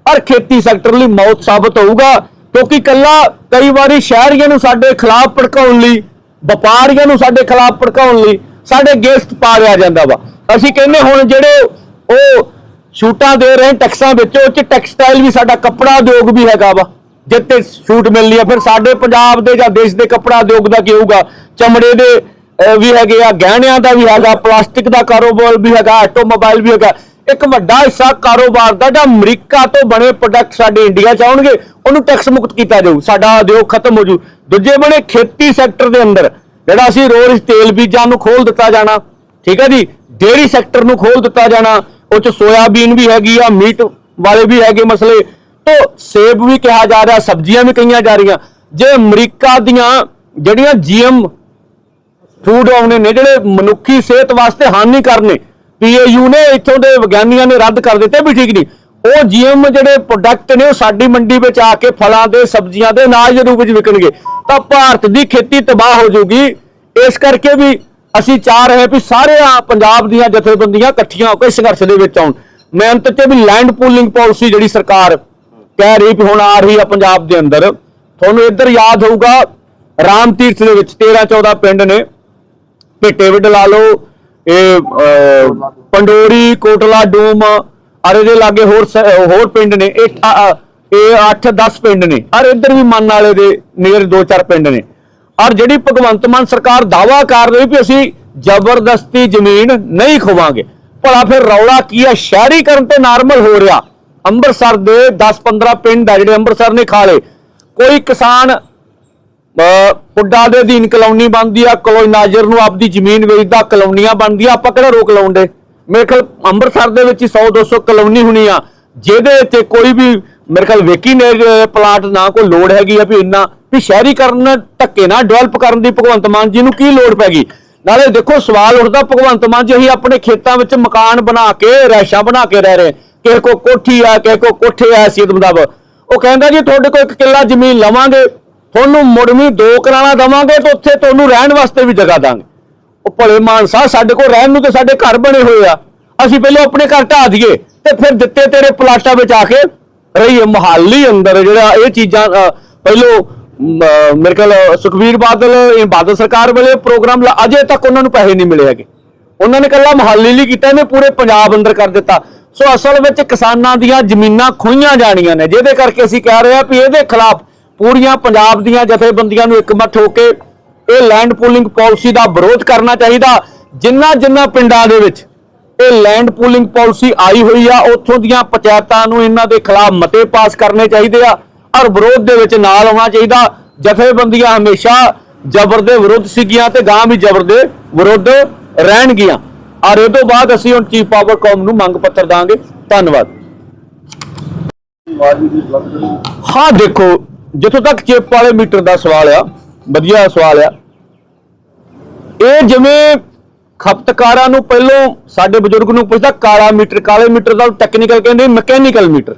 ਔਰ ਖੇਤੀ ਸੈਕਟਰ ਲਈ ਮੌਤ ਸਾਬਤ ਹੋਊਗਾ, ਕਿਉਂਕਿ ਕੱਲਾ ਕਈ ਵਾਰੀ ਸ਼ਹਿਰੀਆਂ ਨੂੰ ਸਾਡੇ ਖਿਲਾਫ ਭੜਕਾਉਣ ਲਈ, ਵਪਾਰੀਆਂ ਨੂੰ ਸਾਡੇ ਖਿਲਾਫ ਭੜਕਾਉਣ ਲਈ ਸਾਡੇ ਗੇਸਟ ਪਾ ਲਿਆ ਜਾਂਦਾ ਵਾ। ਅਸੀਂ ਕਹਿੰਦੇ ਹੁਣ ਜਿਹੜੇ ਉਹ ਛੂਟਾਂ ਦੇ ਰਹੇ ਟੈਕਸਾਂ ਵਿੱਚ, ਉਹ ਚ ਟੈਕਸਟਾਈਲ ਵੀ ਸਾਡਾ ਕੱਪੜਾ ਉਦਯੋਗ ਵੀ ਹੈਗਾ ਵਾ। ਜਿੱਤੇ ਛੂਟ ਮਿਲਣੀ ਹੈ ਫਿਰ ਸਾਡੇ ਪੰਜਾਬ ਦੇ ਜਾਂ ਦੇਸ਼ ਦੇ ਕੱਪੜਾ ਉਦਯੋਗ ਦਾ ਕੀ ਹੋਊਗਾ? ਚਮੜੇ ਦੇ ਵੀ ਹੈਗੇ ਆ, ਗਹਿਣਿਆਂ ਦਾ ਵੀ ਹੈਗਾ, ਪਲਾਸਟਿਕ ਦਾ ਕਾਰੋਬਾਰ ਵੀ ਹੈਗਾ, ਆਟੋਮੋਬਾਈਲ ਵੀ ਹੈਗਾ। ਇੱਕ ਵੱਡਾ ਹਿੱਸਾ ਕਾਰੋਬਾਰ ਦਾ ਜਿਹੜਾ ਅਮਰੀਕਾ ਤੋਂ ਬਣੇ ਪ੍ਰੋਡਕਟ ਸਾਡੇ ਇੰਡੀਆ ਚ ਆਉਣਗੇ, ਉਹਨੂੰ ਟੈਕਸ ਮੁਕਤ ਕੀਤਾ ਜਾਊ, ਸਾਡਾ ਉਦਯੋਗ ਖਤਮ ਹੋ ਜੂ ਦੂਜੇ ਬਣੇ ਖੇਤੀ ਸੈਕਟਰ ਦੇ ਅੰਦਰ, ਜਿਹੜਾ ਅਸੀਂ ਰੋਜ਼ ਤੇਲ ਬੀਜਾਂ ਨੂੰ ਖੋਲ ਦਿੱਤਾ ਜਾਣਾ, ਠੀਕ ਹੈ ਜੀ? ਡੇਅਰੀ ਸੈਕਟਰ ਨੂੰ ਖੋਲ ਦਿੱਤਾ ਜਾਣਾ, ਉਹ ਚ ਸੋਇਆਬੀਨ ਵੀ ਹੈਗੀ ਆ, ਮੀਟ ਵਾਲੇ ਵੀ ਹੈਗੇ ਮਸਲੇ ਤੋਂ ਸੇਬ ਵੀ ਕਿਹਾ ਜਾ ਰਿਹਾ, ਸਬਜ਼ੀਆਂ ਵੀ ਕਹੀਆਂ ਜਾ ਰਹੀਆਂ। ਜੇ ਅਮਰੀਕਾ ਦੀਆਂ ਜਿਹੜੀਆਂ ਜੀਐਮ ਫੂਡ ਆਉਣੇ ਨੇ, ਜਿਹੜੇ ਮਨੁੱਖੀ ਸਿਹਤ ਵਾਸਤੇ ਹਾਨੀਕਾਰ ਨੇ ਪੀਏਯੂ ਨੇ ਇੱਥੋਂ ਦੇ ਵਿਗਿਆਨੀਆਂ ਨੇ ਰੱਦ ਕਰ ਦਿੱਤੇ ਵੀ ਠੀਕ ਨਹੀਂ। ਉਹ ਜੀਐਮ ਜਿਹੜੇ ਪ੍ਰੋਡਕਟ ਨੇ, ਉਹ ਸਾਡੀ ਮੰਡੀ ਵਿੱਚ ਆ ਕੇ ਫਲਾਂ ਦੇ, ਸਬਜ਼ੀਆਂ ਦੇ ਅਨਾਜ ਦੇ ਰੂਪ ਵਿੱਚ ਵਿਕਣਗੇ। ਤਾਂ ਭਾਰਤ ਦੀ ਖੇਤੀ ਤਬਾਹ ਹੋ ਜਾਊਗੀ। ਇਸ ਕਰਕੇ ਵੀ ਅਸੀਂ ਚਾਹ ਰਹੇ ਵੀ ਸਾਰੇ ਪੰਜਾਬ ਦੀਆਂ ਜਥੇਬੰਦੀਆਂ ਇਕੱਠੀਆਂ ਹੋ ਕੇ ਸੰਘਰਸ਼ ਦੇ ਵਿੱਚ ਆਉਣ। ਮੈਂ ਅੰਤ ਤੇ ਵੀ ਲੈਂਡ ਪੂਲਿੰਗ ਪਾਲਿਸੀ ਜਿਹੜੀ ਸਰਕਾਰ ਕਹਿ ਰਹੀ ਵੀ ਹੁਣ ਆ ਰਹੀ ਆ ਪੰਜਾਬ ਦੇ ਅੰਦਰ। ਤੁਹਾਨੂੰ ਇੱਧਰ ਯਾਦ ਹੋਊਗਾ, ਰਾਮ ਤੀਰਥ ਦੇ ਵਿੱਚ 13 14 ਪਿੰਡ ਨੇ। ਭੇਟੇਵਿੰਡ ਲਾ ਲਓ, ਇਹ ਪੰਡੋਰੀ, ਕੋਟਲਾ, ਡੂਮ ਔਰ ਇਹਦੇ ਲਾਗੇ ਹੋਰ ਹੋਰ ਪਿੰਡ ਨੇ। ਇਹ ਅ- ਅ- ਇਹ 8 10 ਪਿੰਡ ਨੇ। ਔਰ ਇੱਧਰ ਵੀ ਮੰਨ ਵਾਲੇ ਦੇ ਨੀਅਰ 2-4 ਪਿੰਡ ਨੇ। ਔਰ ਜਿਹੜੀ ਭਗਵੰਤ ਮਾਨ ਸਰਕਾਰ ਦਾਵਾ ਕਰ ਰਹੀ ਵੀ ਅਸੀਂ ਜ਼ਬਰਦਸਤੀ ਜ਼ਮੀਨ ਨਹੀਂ ਖੋਵਾਂਗੇ, ਭਲਾ ਫਿਰ ਰੌਲਾ ਕੀ ਹੈ ਸ਼ਹਿਰੀਕਰਨ ਤੇ ਨਾਰਮਲ ਹੋ ਰਿਹਾ। ਅੰਮ੍ਰਿਤਸਰ ਦੇ 10-15 ਪਿੰਡ ਆ ਜਿਹੜੇ ਅੰਮ੍ਰਿਤਸਰ ਨੇ ਖਾ ਲਏ। ਕੋਈ ਕਿਸਾਨ, ਅਹ, ਪੁੱਡਾ ਦੇ ਅਧੀਨ ਕਲੋਨੀ ਬਣਦੀ ਆ, ਕਲੋਨੀ ਨਾਜ਼ਰ ਨੂੰ ਆਪਦੀ ਜ਼ਮੀਨ ਵੇਚਦਾ, ਕਲੋਨੀਆਂ ਬਣਦੀਆਂ, ਆਪਾਂ ਕਿਹੜਾ ਰੋਕ ਲਾਉਂਦੇ ਮੇਰੇ ਖਿਆਲ ਅੰਮ੍ਰਿਤਸਰ ਦੇ ਵਿੱਚ 100 200 ਕਲੋਨੀ ਹੋਣੀ ਆ, ਜਿਹਦੇ ਤੇ ਕੋਈ ਵੀ, ਮੇਰੇ ਖਿਆਲ ਵੇਖੀ ਨੇ ਪਲਾਟ, ਨਾ ਕੋਈ ਲੋੜ ਹੈਗੀ ਆ ਵੀ ਇੰਨਾ, ਵੀ ਸ਼ਹਿਰੀਕਰਨ ਧੱਕੇ ਨਾਲ ਡਿਵੈਲਪ ਕਰਨ ਦੀ ਭਗਵੰਤ ਮਾਨ ਜੀ ਨੂੰ ਕੀ ਲੋੜ ਪੈ ਗਈ? ਨਾਲੇ ਦੇਖੋ ਸਵਾਲ ਉੱਠਦਾ, ਭਗਵੰਤ ਮਾਨ ਜੀ ਅਸੀਂ ਆਪਣੇ ਖੇਤਾਂ ਵਿੱਚ ਮਕਾਨ ਬਣਾ ਕੇ, ਰੈਸ਼ਾਂ ਬਣਾ ਕੇ ਰਹਿ ਰਹੇ ਕਿਸੇ ਕੋ ਕੋਠੀ ਆ ਕਿਸੇ ਕੋ ਕੋਠੇ ਆ ਸੀਤ ਮੁਤਾਬਕ। ਉਹ ਕਹਿੰਦਾ ਜੀ ਤੁਹਾਡੇ ਕੋਲ ਇੱਕ ਕਿੱਲਾ ਜ਼ਮੀਨ ਲਵਾਂਗੇ ਤੁਹਾਨੂੰ ਮੁੜਵੀਂ ਦੋ ਕਰਾਣਾ ਦਵਾਂਗੇ ਤੇ ਉੱਥੇ ਤੁਹਾਨੂੰ ਰਹਿਣ ਵਾਸਤੇ ਵੀ ਜਗ੍ਹਾ ਦਾਂਗੇ। ਉਹ ਭਲੇ ਮਾਨਸਾ ਸਾਡੇ ਕੋਲ ਰਹਿਣ ਨੂੰ ਤੇ ਸਾਡੇ ਘਰ ਬਣੇ ਹੋਏ ਆ। ਅਸੀਂ ਪਹਿਲਾਂ ਆਪਣੇ ਘਰ ਢਾ ਦਈਏ ਤੇ ਫਿਰ ਦਿੱਤੇ ਤੇਰੇ ਪਲਾਟਾਂ ਵਿੱਚ ਆ ਕੇ ਰਹੀਏ ਮੁਹਾਲੀ ਅੰਦਰ ਜਿਹੜਾ ਇਹ ਚੀਜ਼ਾਂ ਅ, ਪਹਿਲੋਂ ਮ, ਮੇਰੇ ਖਿਆਲ ਸੁਖਵੀਰ ਬਾਦਲ ਇਹ ਬਾਦਲ ਸਰਕਾਰ ਵੇਲੇ ਪ੍ਰੋਗਰਾਮ ਅਜੇ ਤੱਕ ਉਹਨਾਂ ਨੂੰ ਪੈਸੇ ਨਹੀਂ ਮਿਲੇ ਹੈਗੇ। ਉਹਨਾਂ ਨੇ ਕੱਲਾ ਮੁਹਾਲੀ ਲਈ ਕੀਤਾ ਇਹਨੇ ਪੂਰੇ ਪੰਜਾਬ ਅੰਦਰ ਕਰ ਦਿੱਤਾ। ਸੋ ਅਸਲ ਵਿੱਚ ਕਿਸਾਨਾਂ ਦੀਆਂ ਜ਼ਮੀਨਾਂ ਖੋਈਆਂ ਜਾਣੀਆਂ ਨੇ, ਜਿਹਦੇ ਕਰਕੇ ਅਸੀਂ ਕਹਿ ਰਹੇ ਹਾਂ ਵੀ ਇਹਦੇ ਖਿਲਾਫ ਪੂਰੀਆਂ ਪੰਜਾਬ ਦੀਆਂ ਜਥੇਬੰਦੀਆਂ ਨੂੰ ਇਕਮਠ ਹੋ ਕੇ ਇਹ ਲੈਂਡ ਪੂਲਿੰਗ ਪਾਲਿਸੀ ਦਾ ਵਿਰੋਧ ਕਰਨਾ ਚਾਹੀਦਾ। ਜਿੰਨਾ ਜਿੰਨਾ ਪਿੰਡਾਂ ਦੇ ਵਿੱਚ ਇਹ ਲੈਂਡ ਪੂਲਿੰਗ ਪਾਲਿਸੀ ਆਈ ਹੋਈ ਆ, ਉੱਥੋਂ ਦੀਆਂ ਪੰਚਾਇਤਾਂ ਨੂੰ ਇਹਨਾਂ ਦੇ ਖਿਲਾਫ ਮਤੇ ਪਾਸ ਕਰਨੇ ਚਾਹੀਦੇ ਆ ਔਰ ਵਿਰੋਧ ਦੇ ਵਿੱਚ ਨਾਲ ਆਉਣਾ ਚਾਹੀਦਾ। ਜਥੇਬੰਦੀਆਂ ਹਮੇਸ਼ਾ ਜ਼ਬਰ ਦੇ ਵਿਰੁੱਧ ਸੀਗੀਆਂ ਤੇ ਗਾਂ ਵੀ ਜ਼ਬਰ ਦੇ ਵਿਰੁੱਧ ਰਹਿਣਗੀਆਂ। ਔਰ ਇਹ ਤੋਂ ਬਾਅਦ ਅਸੀਂ ਹੁਣ ਚੀਫ ਪਾਵਰ ਕੌਮ ਨੂੰ ਮੰਗ ਪੱਤਰ ਦਾਂਗੇ। ਧੰਨਵਾਦ। ਹਾਂ, ਦੇਖੋ, ਜਿੱਥੋਂ ਤੱਕ ਚਿੱਪ ਵਾਲੇ ਮੀਟਰ ਦਾ ਸਵਾਲ ਆ, ਵਧੀਆ ਸਵਾਲ ਆ, ਇਹ ਜਿਵੇਂ ਖਪਤਕਾਰਾਂ ਨੂੰ ਪਹਿਲੋਂ ਸਾਡੇ ਬਜ਼ੁਰਗ ਨੂੰ ਪੁੱਛਦਾ, ਕਾਲਾ ਮੀਟਰ, ਕਾਲੇ ਮੀਟਰ ਦਾ ਟੈਕਨੀਕਲ ਕਹਿੰਦੇ ਮਕੈਨੀਕਲ ਮੀਟਰ।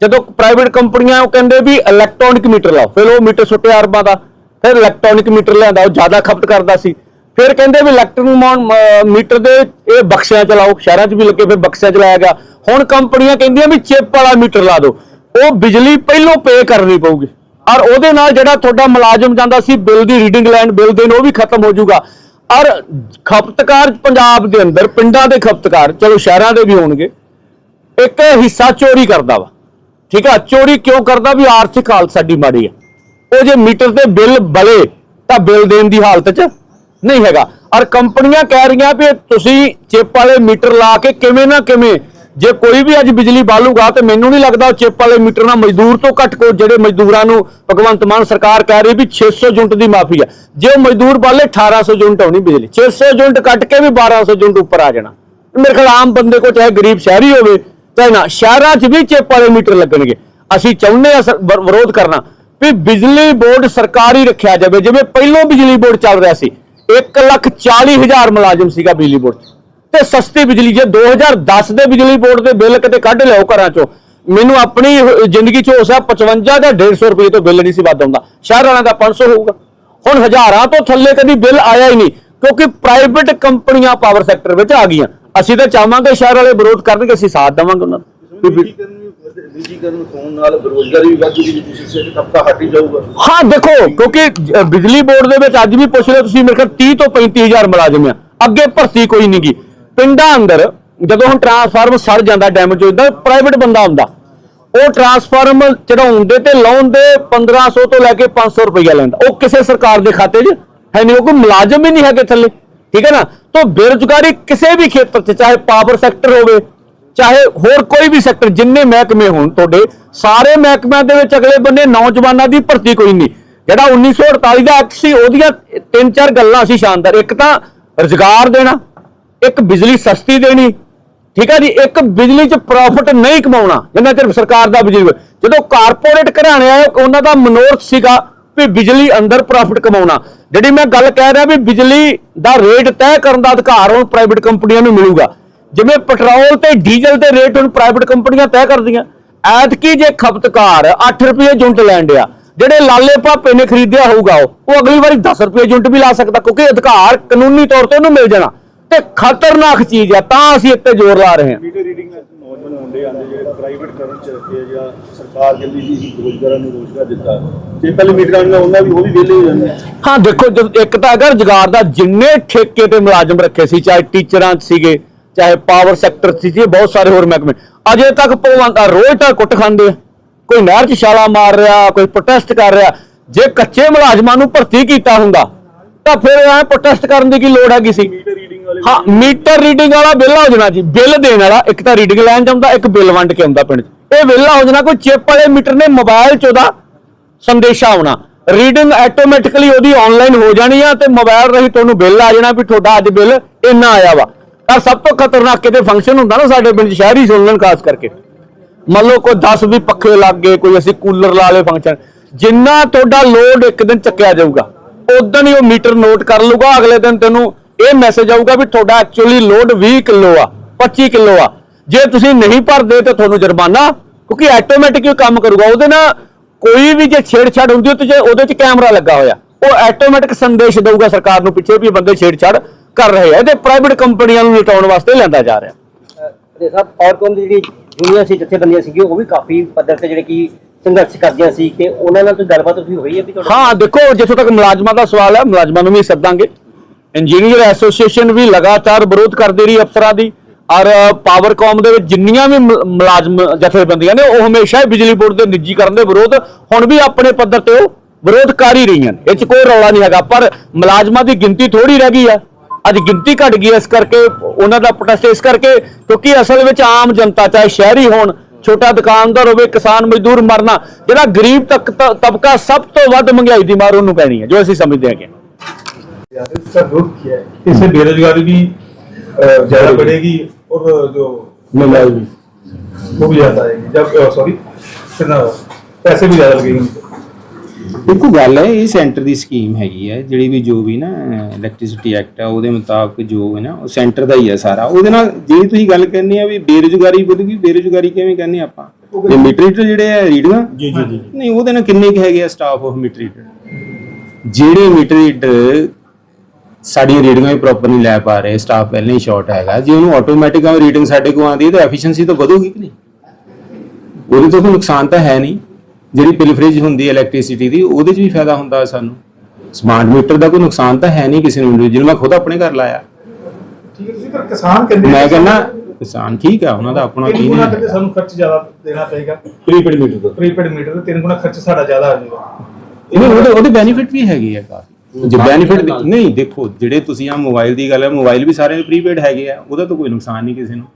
ਜਦੋਂ ਪ੍ਰਾਈਵੇਟ ਕੰਪਨੀਆਂ ਉਹ ਕਹਿੰਦੇ ਵੀ ਇਲੈਕਟ੍ਰੋਨਿਕ ਮੀਟਰ ਲਾਓ, ਫਿਰ ਉਹ ਮੀਟਰ ਸੁੱਟਿਆ ਅਰਬਾਂ ਦਾ, ਫਿਰ ਇਲੈਕਟ੍ਰੋਨਿਕ ਮੀਟਰ ਲਿਆਂਦਾ, ਉਹ ਜ਼ਿਆਦਾ ਖਪਤ ਕਰਦਾ ਸੀ। ਫਿਰ ਕਹਿੰਦੇ ਵੀ ਇਲੈਕਟ੍ਰੋਨਿਕ ਮੀਟਰ ਦੇ ਇਹ ਬਕਸਿਆਂ ਚਲਾਓ, ਸ਼ਹਿਰਾਂ 'ਚ ਵੀ ਲੱਗੇ ਫਿਰ ਬਕਸਿਆਂ ਚਲਾਇਆ ਗਿਆ। ਹੁਣ ਕੰਪਨੀਆਂ ਕਹਿੰਦੀਆਂ ਵੀ ਚਿੱਪ ਵਾਲਾ ਮੀਟਰ ਲਾ ਦਿਓ। ਉਹ ਬਿਜਲੀ ਪਹਿਲੋਂ ਪੇ ਕਰਨੀ ਪਊਗੀ। ਔਰ ਉਹਦੇ ਨਾਲ ਜਿਹੜਾ ਤੁਹਾਡਾ ਮੁਲਾਜ਼ਮ ਜਾਂਦਾ ਸੀ, ਬਿੱਲ ਦੀ ਰੀਡਿੰਗ ਲੈਣ ਬਿੱਲ ਦੇਣ, ਉਹ ਵੀ ਖਤਮ ਹੋ ਜਾਊਗਾ। ਔਰ ਖਪਤਕਾਰ ਪੰਜਾਬ ਦੇ ਅੰਦਰ, ਪਿੰਡਾਂ ਦੇ ਖਪਤਕਾਰ, ਚਲੋ ਸ਼ਹਿਰਾਂ ਦੇ ਵੀ ਹੋਣਗੇ, ਇੱਕ ਹਿੱਸਾ ਚੋਰੀ ਕਰਦਾ ਵਾ। ਠੀਕ ਆ? ਚੋਰੀ ਕਿਉਂ ਕਰਦਾ? ਵੀ ਆਰਥਿਕ ਹਾਲਤ ਸਾਡੀ ਮਾੜੀ ਆ। ਉਹ ਜੇ ਮੀਟਰ ਤੇ ਬਿੱਲ ਬਲੇ, ਤਾਂ ਬਿੱਲ ਦੇਣ ਦੀ ਹਾਲਤ 'ਚ ਨਹੀਂ ਹੈਗਾ। ਔਰ ਕੰਪਨੀਆਂ ਕਹਿ ਰਹੀਆਂ ਵੀ ਤੁਸੀਂ ਚਿੱਪ ਵਾਲੇ ਮੀਟਰ ਲਾ ਕੇ ਕਿਵੇਂ ਨਾ ਕਿਵੇਂ, ਜੇ ਕੋਈ ਵੀ ਅੱਜ ਬਿਜਲੀ ਬਾਲੂਗਾ ਤੇ ਮੈਨੂੰ ਨਹੀਂ ਲੱਗਦਾ ਉਹ ਚਿੱਪ ਵਾਲੇ ਮੀਟਰ ਨਾਲ ਮਜ਼ਦੂਰ ਤੋਂ ਘੱਟ ਕੋ ਜਿਹੜੇ ਮਜ਼ਦੂਰਾਂ ਨੂੰ ਭਗਵੰਤ ਮਾਨ ਸਰਕਾਰ ਕਹਿ ਰਹੀ ਵੀ 600 ਯੂਨਿਟ ਦੀ ਮਾਫੀ ਹੈ ਜੇ ਉਹ ਮਜ਼ਦੂਰ ਬਾਲੇ 1800 ਯੂਨਿਟ ਆਉਣੀ ਬਿਜਲੀ। 600 ਯੂਨਿਟ ਕੱਟ ਕੇ ਵੀ 1200 ਯੂਨਿਟ ਉੱਪਰ ਆ ਜਾਣਾ। ਮੇਰੇ ਖਿਆਲ ਆਮ ਬੰਦੇ ਕੋ ਚਾਹੇ ਗਰੀਬ ਸ਼ਹਿਰੀ ਹੋਵੇ, ਚਾਹੇ ਨਾ, ਸ਼ਹਿਰਾਂ 'ਚ ਵੀ ਚਿੱਪ ਵਾਲੇ ਮੀਟਰ ਲੱਗਣਗੇ। ਅਸੀਂ ਚਾਹੁੰਦੇ ਆ ਵਿਰੋਧ ਕਰਨਾ ਵੀ ਬਿਜਲੀ ਬੋਰਡ ਸਰਕਾਰੀ ਰੱਖਿਆ ਜਾਵੇ। ਜਿਵੇਂ ਪਹਿਲੋਂ ਬਿਜਲੀ ਬੋਰਡ ਚੱਲ ਰਿਹਾ ਸੀ 1 ਲੱਖ 40 ਹਜ਼ਾਰ ਮੁਲਾਜ਼ਮ ਸੀਗਾ ਬਿਜਲੀ ਬੋਰਡ 'ਚ। ਤੇ ਸਸਤੀ ਬਿਜਲੀ ਜੇ 2010 ਦੇ ਬਿਜਲੀ ਬੋਰਡ ਦੇ ਬਿੱਲ ਕਿਤੇ ਕੱਢ ਲਿਆਓ ਘਰਾਂ 'ਚੋਂ, ਮੈਨੂੰ ਆਪਣੀ ਜ਼ਿੰਦਗੀ 'ਚ ਹੋ ਸਕਦਾ 55 ਜਾਂ 150 ਰੁਪਏ ਤੋਂ ਬਿੱਲ ਨਹੀਂ ਸੀ ਵੱਧ ਆਉਂਦਾ। ਸ਼ਹਿਰ ਵਾਲਿਆਂ ਦਾ 500 ਹੋਊਗਾ। ਹੁਣ ਹਜ਼ਾਰਾਂ ਤੋਂ ਥੱਲੇ ਕਦੀ ਬਿੱਲ ਆਇਆ ਹੀ ਨਹੀਂ, ਕਿਉਂਕਿ ਪ੍ਰਾਈਵੇਟ ਕੰਪਨੀਆਂ ਪਾਵਰ ਸੈਕਟਰ ਵਿੱਚ ਆ ਗਈਆਂ। ਅਸੀਂ ਤਾਂ ਚਾਹਾਂਗੇ ਸ਼ਹਿਰ ਵਾਲੇ ਵਿਰੋਧ ਕਰਨਗੇ, ਅਸੀਂ ਸਾਥ ਦੇਵਾਂਗੇ ਉਹਨਾਂ ਦਾ ਵੀ ਹੋਣ ਨਾਲ ਬੇਰੋਜ਼ਗਾਰੀ ਵੀ ਵਧੂਗੀ ਜੇ ਤੁਸੀਂ ਸਿਰ ਤਬਕਾ ਹਟ ਹੀ ਜਾਊਗਾ। ਹਾਂ, ਦੇਖੋ, ਕਿਉਂਕਿ ਜ- ਬਿਜਲੀ ਬੋਰਡ ਦੇ ਵਿੱਚ ਅੱਜ ਵੀ ਪੁੱਛ ਲਿਓ ਤੁਸੀਂ, ਮੇਰੇ ਖਿਆਲ 30 ਤੋਂ 35000 ਮੁਲਾਜ਼ਮ ਆ। ਅੱਗੇ ਭਰਤੀ ਕੋਈ ਨਹੀਂ ਗੀ ਪਿੰਡਾਂ ਅੰਦਰ, ਜਦੋਂ ਹੁਣ ਟਰਾਂਸਫਾਰਮ ਸੜ ਜਾਂਦਾ ਡੈਮੇਜ ਹੋ ਜਾਂਦਾ ਪ੍ਰਾਈਵੇਟ ਬੰਦਾ ਹੁੰਦਾ, ਉਹ ਟਰਾਂਸਫਾਰਮ ਚੜਾਉਣ ਦੇ ਤੇ ਲਾਉਣ ਦੇ 1500 ਤੋਂ ਲੈ ਕੇ 500 ਰੁਪਈਆ ਲੈਂਦਾ। ਉਹ ਕਿਸੇ ਸਰਕਾਰ ਦੇ ਖਾਤੇ 'ਚ ਹੈ ਨਹੀਂ, ਉਹ ਕੋਈ ਮੁਲਾਜ਼ਮ ਹੀ ਨਹੀਂ ਹੈਗੇ ਥੱਲੇ। ਠੀਕ ਹੈ ਨਾ? ਤਾਂ ਬੇਰੁਜ਼ਗਾਰੀ ਕਿਸੇ ਵੀ ਖੇਤਰ 'ਚ, ਚਾਹੇ ਪਾਵਰ ਸੈਕਟਰ ਹੋਵੇ ਚਾਹੇ ਹੋਰ ਕੋਈ ਵੀ ਸੈਕਟਰ, ਜਿੰਨੇ ਮਹਿਕਮੇ ਹੋਣ ਤੁਹਾਡੇ, ਸਾਰੇ ਮਹਿਕਮਿਆਂ ਦੇ ਵਿੱਚ ਅਗਲੇ ਬੰਨੇ ਨੌਜਵਾਨਾਂ ਦੀ ਭਰਤੀ ਕੋਈ ਨਹੀਂ। ਜਿਹੜਾ 1948 ਦਾ ਐਕਟ ਸੀ, ਉਹਦੀਆਂ ਤਿੰਨ ਚਾਰ ਗੱਲਾਂ ਸੀ ਸ਼ਾਨਦਾਰ। ਇੱਕ ਤਾਂ ਰੁਜ਼ਗਾਰ ਦੇਣਾ, ਇੱਕ ਬਿਜਲੀ ਸਸਤੀ ਦੇਣੀ, ਠੀਕ ਹੈ ਜੀ, ਇੱਕ ਬਿਜਲੀ 'ਚ ਪ੍ਰੋਫਿਟ ਨਹੀਂ ਕਮਾਉਣਾ, ਜਿੰਨਾ ਚਿਰ ਸਰਕਾਰ ਦਾ ਬਿਜਲੀ ਜਦੋਂ ਕਾਰਪੋਰੇਟ ਘਰਾਣੇ ਆਏ, ਉਹਨਾਂ ਦਾ ਮਨੋਰਥ ਸੀਗਾ ਵੀ ਬਿਜਲੀ ਅੰਦਰ ਪ੍ਰੋਫਿਟ ਕਮਾਉਣਾ। ਜਿਹੜੀ ਮੈਂ ਗੱਲ ਕਹਿ ਰਿਹਾ ਵੀ ਬਿਜਲੀ ਦਾ ਰੇਟ ਤੈਅ ਕਰਨ ਦਾ ਅਧਿਕਾਰ ਹੁਣ ਪ੍ਰਾਈਵੇਟ ਕੰਪਨੀਆਂ ਨੂੰ ਮਿਲੂਗਾ। ਜਿਵੇਂ ਪੈਟਰੋਲ ਤੇ ਡੀਜ਼ਲ ਦੇ ਰੇਟ ਹੁਣ ਪ੍ਰਾਈਵੇਟ ਕੰਪਨੀਆਂ ਤੈਅ ਕਰਦੀਆਂ। ਐਤਕੀ ਜੇ ਖਪਤਕਾਰ 8 ਰੁਪਏ ਯੂਨਿਟ ਲੈਣ ਡਿਆ ਜਿਹੜੇ ਲਾਲੇ ਭਾਪੇ ਨੇ ਖਰੀਦਿਆ ਹੋਊਗਾ ਉਹ ਅਗਲੀ ਵਾਰੀ 10 ਰੁਪਏ ਯੂਨਿਟ ਵੀ ਲਾ ਸਕਦਾ ਕਿਉਂਕਿ ਅਧਿਕਾਰ ਕਾਨੂੰਨੀ ਤੌਰ ਤੇ ਉਹਨੂੰ ਮਿਲ ਜਾਣਾ। ਤੇ ਖਤਰਨਾਕ ਚੀਜ਼ ਆ ਤਾਂ ਅਸੀਂ ਇੱਥੇ ਜ਼ੋਰ ਲਾ ਰਹੇ ਹਾਂ। ਮੀਟਰ ਰੀਡਿੰਗ ਨੌਜਵਾਨ ਮੁੰਡੇ ਆਂਦੇ ਜਿਹੜੇ ਪ੍ਰਾਈਵੇਟ ਕਰਨ ਚ ਰੱਖੇ ਜਾਂ ਸਰਕਾਰ ਕਹਿੰਦੀ ਸੀ ਰੋਜ਼ਗਾਰਾਂ ਨੂੰ ਰੋਜ਼ਗਾਰ ਦਿੱਤਾ। ਤੇ ਪਹਿਲੇ ਮੀਟਰਾਂ ਨੂੰ ਉਹਨਾਂ ਵੀ ਉਹ ਵੀ ਵਿਹਲੇ ਹੋ ਜਾਂਦੇ। ਹਾਂ ਦੇਖੋ ਇੱਕ ਤਾਂ ਅਗਰ ਰੁਜ਼ਗਾਰ ਦਾ ਜਿੰਨੇ ਠੇਕੇ ਤੇ ਮੁਲਾਜ਼ਮ ਰੱਖੇ ਸੀ ਚਾਹੇ ਟੀਚਰਾਂ ਸੀਗੇ ਚਾਹੇ ਪਾਵਰ ਸੈਕਟਰ ਸੀ ਬਹੁਤ ਸਾਰੇ ਹੋਰ ਮਹਿਕਮੇ। ਅਜੇ ਤੱਕ ਭਗਵੰਤ ਰੋਜ਼ ਤਾਂ ਕੁੱਟ ਖਾਂਦੇ ਆ। ਕੋਈ ਨਹਿਰ 'ਚ ਛਾਲਾ ਮਾਰ ਰਿਹਾ ਕੋਈ ਪ੍ਰੋਟੈਸਟ ਕਰ ਰਿਹਾ। ਜੇ ਕੱਚੇ ਮੁਲਾਜ਼ਮਾਂ ਨੂੰ ਭਰਤੀ ਕੀਤਾ ਹੁੰਦਾ ਤਾਂ ਫਿਰ ਐ ਪ੍ਰੋਟੈਸਟ ਕਰਨ ਦੀ ਕੀ ਲੋੜ ਹੈਗੀ ਸੀ? ਹਾਂ ਮੀਟਰ ਰੀਡਿੰਗ ਵਾਲਾ ਵਿਹਲਾ ਹੋ ਜਾਣਾ ਜੀ। ਬਿੱਲ ਦੇਣ ਵਾਲਾ ਇੱਕ ਤਾਂ ਰੀਡਿੰਗ ਲੈਣ ਜਾਂਦਾ ਇੱਕ ਬਿੱਲ ਵੰਡ ਕੇ ਆਉਂਦਾ ਪਿੰਡ 'ਚ। ਇਹ ਵਿਹਲਾ ਹੋ ਜਾਣਾ ਕੋਈ ਚਿੱਪ ਵਾਲੇ ਮੀਟਰ ਨੇ ਮੋਬਾਈਲ 'ਚ ਉਹਦਾ ਸੰਦੇਸ਼ਾ ਆਉਣਾ। ਰੀਡਿੰਗ ਆਟੋਮੈਟਿਕਲੀ ਉਹਦੀ ਆਨਲਾਈਨ ਹੋ ਜਾਣੀ ਆ ਤੇ ਮੋਬਾਈਲ ਰਾਹੀਂ ਤੁਹਾਨੂੰ ਬਿੱਲ ਆ ਜਾਣਾ ਵੀ ਤੁਹਾਡਾ ਅੱਜ ਬਿੱਲ ਇੰਨਾ ਆਇਆ ਵਾ। ਤਾਂ ਸਭ ਤੋਂ ਖਤਰਨਾਕ ਕਿਤੇ ਫੰਕਸ਼ਨ ਹੁੰਦਾ ਨਾ ਸਾਡੇ ਪਿੰਡ 'ਚ, ਸ਼ਹਿਰੀ ਸੁਣ ਲੈਣ ਖਾਸ ਕਰਕੇ। ਮੰਨ ਲਓ ਕੋਈ 10 ਵੀ ਪੱਖੇ ਲੱਗ ਗਏ, ਕੋਈ ਅਸੀਂ ਕੂਲਰ ਲਾ ਲਏ ਫੰਕਸ਼ਨ ਜਿੰਨਾ ਤੁਹਾਡਾ ਲੋਡ ਇੱਕ ਦਿਨ ਚੱਕਿਆ ਜਾਊਗਾ ਉਦੋਂ ਹੀ ਉਹ ਮੀਟਰ ਨੋਟ ਕਰ ਲਊਗਾ, ਅਗਲੇ ਦਿਨ ਤੈਨੂੰ ਇਹ ਮੈਸੇਜ ਆਊਗਾ ਵੀ ਤੁਹਾਡਾ ਐਕਚੁਅਲੀ ਲੋਡ 20 ਕਿਲੋ ਆ 25 ਕਿਲੋ ਆ। ਜੇ ਤੁਸੀਂ ਨਹੀਂ ਭਰਦੇ ਤਾਂ ਤੁਹਾਨੂੰ ਜੁਰਮਾਨਾ, ਕਿਉਂਕਿ ਆਟੋਮੈਟਿਕ ਹੀ ਕੰਮ ਕਰੂਗਾ। ਉਹਦੇ ਨਾਲ ਕੋਈ ਵੀ ਜੇ ਛੇੜਛਾੜ ਹੁੰਦੀ ਉਹ ਤੇ ਉਹਦੇ 'ਚ ਕੈਮਰਾ ਲੱਗਾ ਹੋਇਆ, ਉਹ ਆਟੋਮੈਟਿਕ ਸੰਦੇਸ਼ ਦੇਊਗਾ ਸਰਕਾਰ ਨੂੰ ਪਿੱਛੇ ਵੀ ਇਹ ਬੰਦੇ ਛੇੜਛਾੜ ਕਰ ਰਹੇ ਆ ਤੇ ਪ੍ਰਾਈਵੇਟ ਕੰਪਨੀਆਂ ਨੂੰ ਲਟਾਉਣ ਵਾਸਤੇ ਲਿਆਂਦਾ ਜਾ ਰਿਹਾ। ਤੇ ਸਾਹਿਬ ਔਰਕੌਮ ਦੀ ਜਿਹੜੀ ਜੁਨੀਅਰ ਸੀ ਜਥੇਬੰਦੀਆਂ ਸੀਗੀਆਂ ਉਹ ਵੀ ਕਾਫੀ ਪੱਧਰ ਤੇ ਜਿਹੜੇ ਕਿ ਸੰਘਰਸ਼ ਕਰਦੀਆਂ ਸੀ ਕਿ ਉਹਨਾਂ ਨਾਲ ਕੋਈ ਗੱਲਬਾਤ ਵੀ ਹੋਈ ਹੈ ਵੀ ਤੁਹਾਡਾ ਹਾਂ ਦੇਖੋ ਜਿੱਥੋਂ ਤੱਕ ਮੁਲਾਜ਼ਮਾਂ ਦਾ ਸਵਾਲ ਹੈ ਮੁਲਾਜ਼ਮਾਂ ਨੂੰ ਵੀ ਸੱਦਾਂਗੇ। ਇੰਜੀਨੀਅਰ ਐਸੋਸੀਏਸ਼ਨ ਵੀ ਲਗਾਤਾਰ ਵਿਰੋਧ ਕਰਦੀ ਰਹੀ ਅਫਸਰਾਂ ਦੀ ਔਰ ਪਾਵਰਕਾਮ ਦੇ ਵਿੱਚ ਜਿੰਨੀਆਂ ਵੀ ਮੁਲਾਜ਼ਮ ਜਥੇਬੰਦੀਆਂ ਨੇ ਉਹ ਹਮੇਸ਼ਾ ਹੀ ਬਿਜਲੀ ਬੋਰਡ ਦੇ ਨਿੱਜੀਕਰਨ ਦੇ ਵਿਰੋਧ ਹੁਣ ਵੀ ਆਪਣੇ ਪੱਧਰ ਤੇ ਉਹ ਵਿਰੋਧ ਕਰ ਹੀ ਰਹੀਆਂ ਨੇ। ਇਹ 'ਚ ਕੋਈ ਰੌਲਾ ਨਹੀਂ ਹੈਗਾ ਪਰ ਮੁਲਾਜ਼ਮਾਂ ਦੀ ਗਿਣਤੀ ਥੋੜੀ ਰਹਿ ਗਈ ਆ। ਅੱਜ ਗਿਣਤੀ ਘਟ ਗਈ ਹੈ, ਇਸ ਕਰਕੇ ਉਹਨਾਂ ਦਾ ਪ੍ਰੋਟੈਸਟ ਇਸ ਕਰਕੇ ਕਿਉਂਕਿ ਅਸਲ ਵਿੱਚ ਆਮ ਜਨਤਾ ਚਾਹੇ ਸ਼ਹਿਰੀ ਹੋਣ ਛੋਟਾ ਦੁਕਾਨਦਾਰ ਹੋਵੇ ਕਿਸਾਨ ਮਜ਼ਦੂਰ ਮਰਨਾ ਜਿਹੜਾ ਗਰੀਬ ਤੱਕ ਤ- ਤਬਕਾ ਸਭ ਤੋਂ ਵੱਧ ਮਹਿੰਗਾਈ ਦੀ ਮਾਰ ਉਹਨੂੰ ਪੈਣੀ ਹੈ ਜੋ ਅਸੀਂ ਸਮਝਦੇ ਹਾਂ ਕਿ इसका विरोध किया है इससे बेरोजगारी भी अ, ज्यादा बढ़ेगी और जो महंगाई भी वो भी ज्यादा आएगी जब सॉरी कितना पैसे भी ज्यादा लगेंगे उनको। ਦੇਖੋ ਗੱਲ ਹੈ ਇਹ ਸੈਂਟਰ ਦੀ ਸਕੀਮ ਹੈਗੀ ਹੈ ਜਿਹੜੀ ਵੀ ਜੋ ਵੀ ਨਾ ਇਲੈਕਟ੍ਰਿਸਿਟੀ ਐਕਟ ਹੈ ਉਹਦੇ ਮੁਤਾਬਕ ਜੋ ਹੈ ਨਾ ਉਹ ਸੈਂਟਰ ਦਾ ਹੀ ਹੈ ਸਾਰਾ। ਉਹਦੇ ਨਾਲ ਜਿਹੜੀ ਤੁਸੀਂ ਗੱਲ ਕਰਨੀ ਆ ਵੀ ਬੇਰੁਜ਼ਗਾਰੀ ਵਧੂਗੀ ਬੇਰੁਜ਼ਗਾਰੀ ਕਿਵੇਂ ਕਰਨੀ ਆਪਾਂ? ਇਹ ਮੀਟਰ ਜਿਹੜੇ ਆ ਰੀਡਿੰਗਾਂ ਜੀ ਜੀ ਜੀ। ਨਹੀਂ ਉਹਦੇ ਨਾਲ ਕਿੰਨੇ ਹੈਗੇ ਆ ਸਟਾਫ ਆਫ ਮੀਟਰ ਜਿਹੜੇ ਮੀਟਰ ਰੀਡਰ ਸਾਡੀਆਂ ਵੀ ਪ੍ਰੋਪਰ ਨਹੀਂ ਲੈ ਪਾ ਰਹੇ ਸਟਾਫ ਪਹਿਲਾਂ ਹੀ ਸ਼ਾਰਟ ਹੈਗਾ। ਜੇ ਉਹਨੂੰ ਆਟੋਮੈਟਿਕ ਰੀਡਿੰਗ ਸਾਡੇ ਕੋਲ ਆਉਂਦੀ ਤਾਂ ਐਫੀਸ਼ੀਐਂਸੀ ਤਾਂ ਵਧੂਗੀ ਕਿ ਨਹੀਂ? ਉਹਦੇ ਤੋਂ ਕੋਈ ਨੁਕਸਾਨ ਤਾਂ ਹੈ ਨਹੀਂ। ਜਿਹੜੀ ਪਿਲਫਰੇਜ ਹੁੰਦੀ ਹੈ ਇਲੈਕਟ੍ਰਿਸਿਟੀ ਦੀ ਉਹਦੇ 'ਚ ਵੀ ਫਾਇਦਾ ਹੁੰਦਾ ਸਾਨੂੰ। ਸਮਾਰਟ ਮੀਟਰ ਦਾ ਕੋਈ ਨੁਕਸਾਨ ਤਾਂ ਹੈ ਨਹੀਂ ਕਿਸੇ ਨੂੰ ਜਿਹਨੂੰ ਮੈਂ ਖੁਦ ਆਪਣੇ ਘਰ ਲਾਇਆ। ਠੀਕ ਹੈ ਤੁਸੀਂ ਪਰ ਕਿਸਾਨ ਕਹਿੰਦੇ ਮੈਂ ਕਹਿੰਦਾ ਕਿਸਾਨ ਠੀਕ ਆ ਉਹਨਾਂ ਦਾ ਆਪਣਾ ਕੀ ਨਹੀਂ। ਹੈ ਸਾਨੂੰ ਖਰਚ ਜ਼ਿਆਦਾ ਦੇਣਾ ਪਏਗਾ। ਪ੍ਰੀਪੇਡ ਮੀਟਰ ਦਾ। ਪ੍ਰੀਪੇਡ ਮੀਟਰ ਦਾ ਤਿੰਨ ਗੁਣਾ ਖਰਚ ਸਾਡਾ ਜ਼ਿਆਦਾ ਆ ਜਾਏਗਾ ਇਹਨੇ ਉਹਦੇ ਉਹਦੇ ਬੈਨੀਫਿਟ ਵੀ ਹੈਗੇ ਆ ਕਾਫੀ। ਜੇ ਬੈਨੀਫਿਟ ਨਹੀਂ ਦੇਖੋ ਜਿਹੜੇ ਤੁਸੀਂ ਆ ਮੋਬਾਈਲ ਦੀ ਗੱਲ ਹੈ ਮੋਬਾਈਲ ਵੀ ਸਾਰੇ ਪ੍ਰੀਪੇਡ ਹੈਗੇ ਆ ਉਹਦਾ ਤਾਂ ਕੋਈ ਨੁਕਸਾਨ ਨਹੀਂ ਕਿਸੇ ਨੂੰ।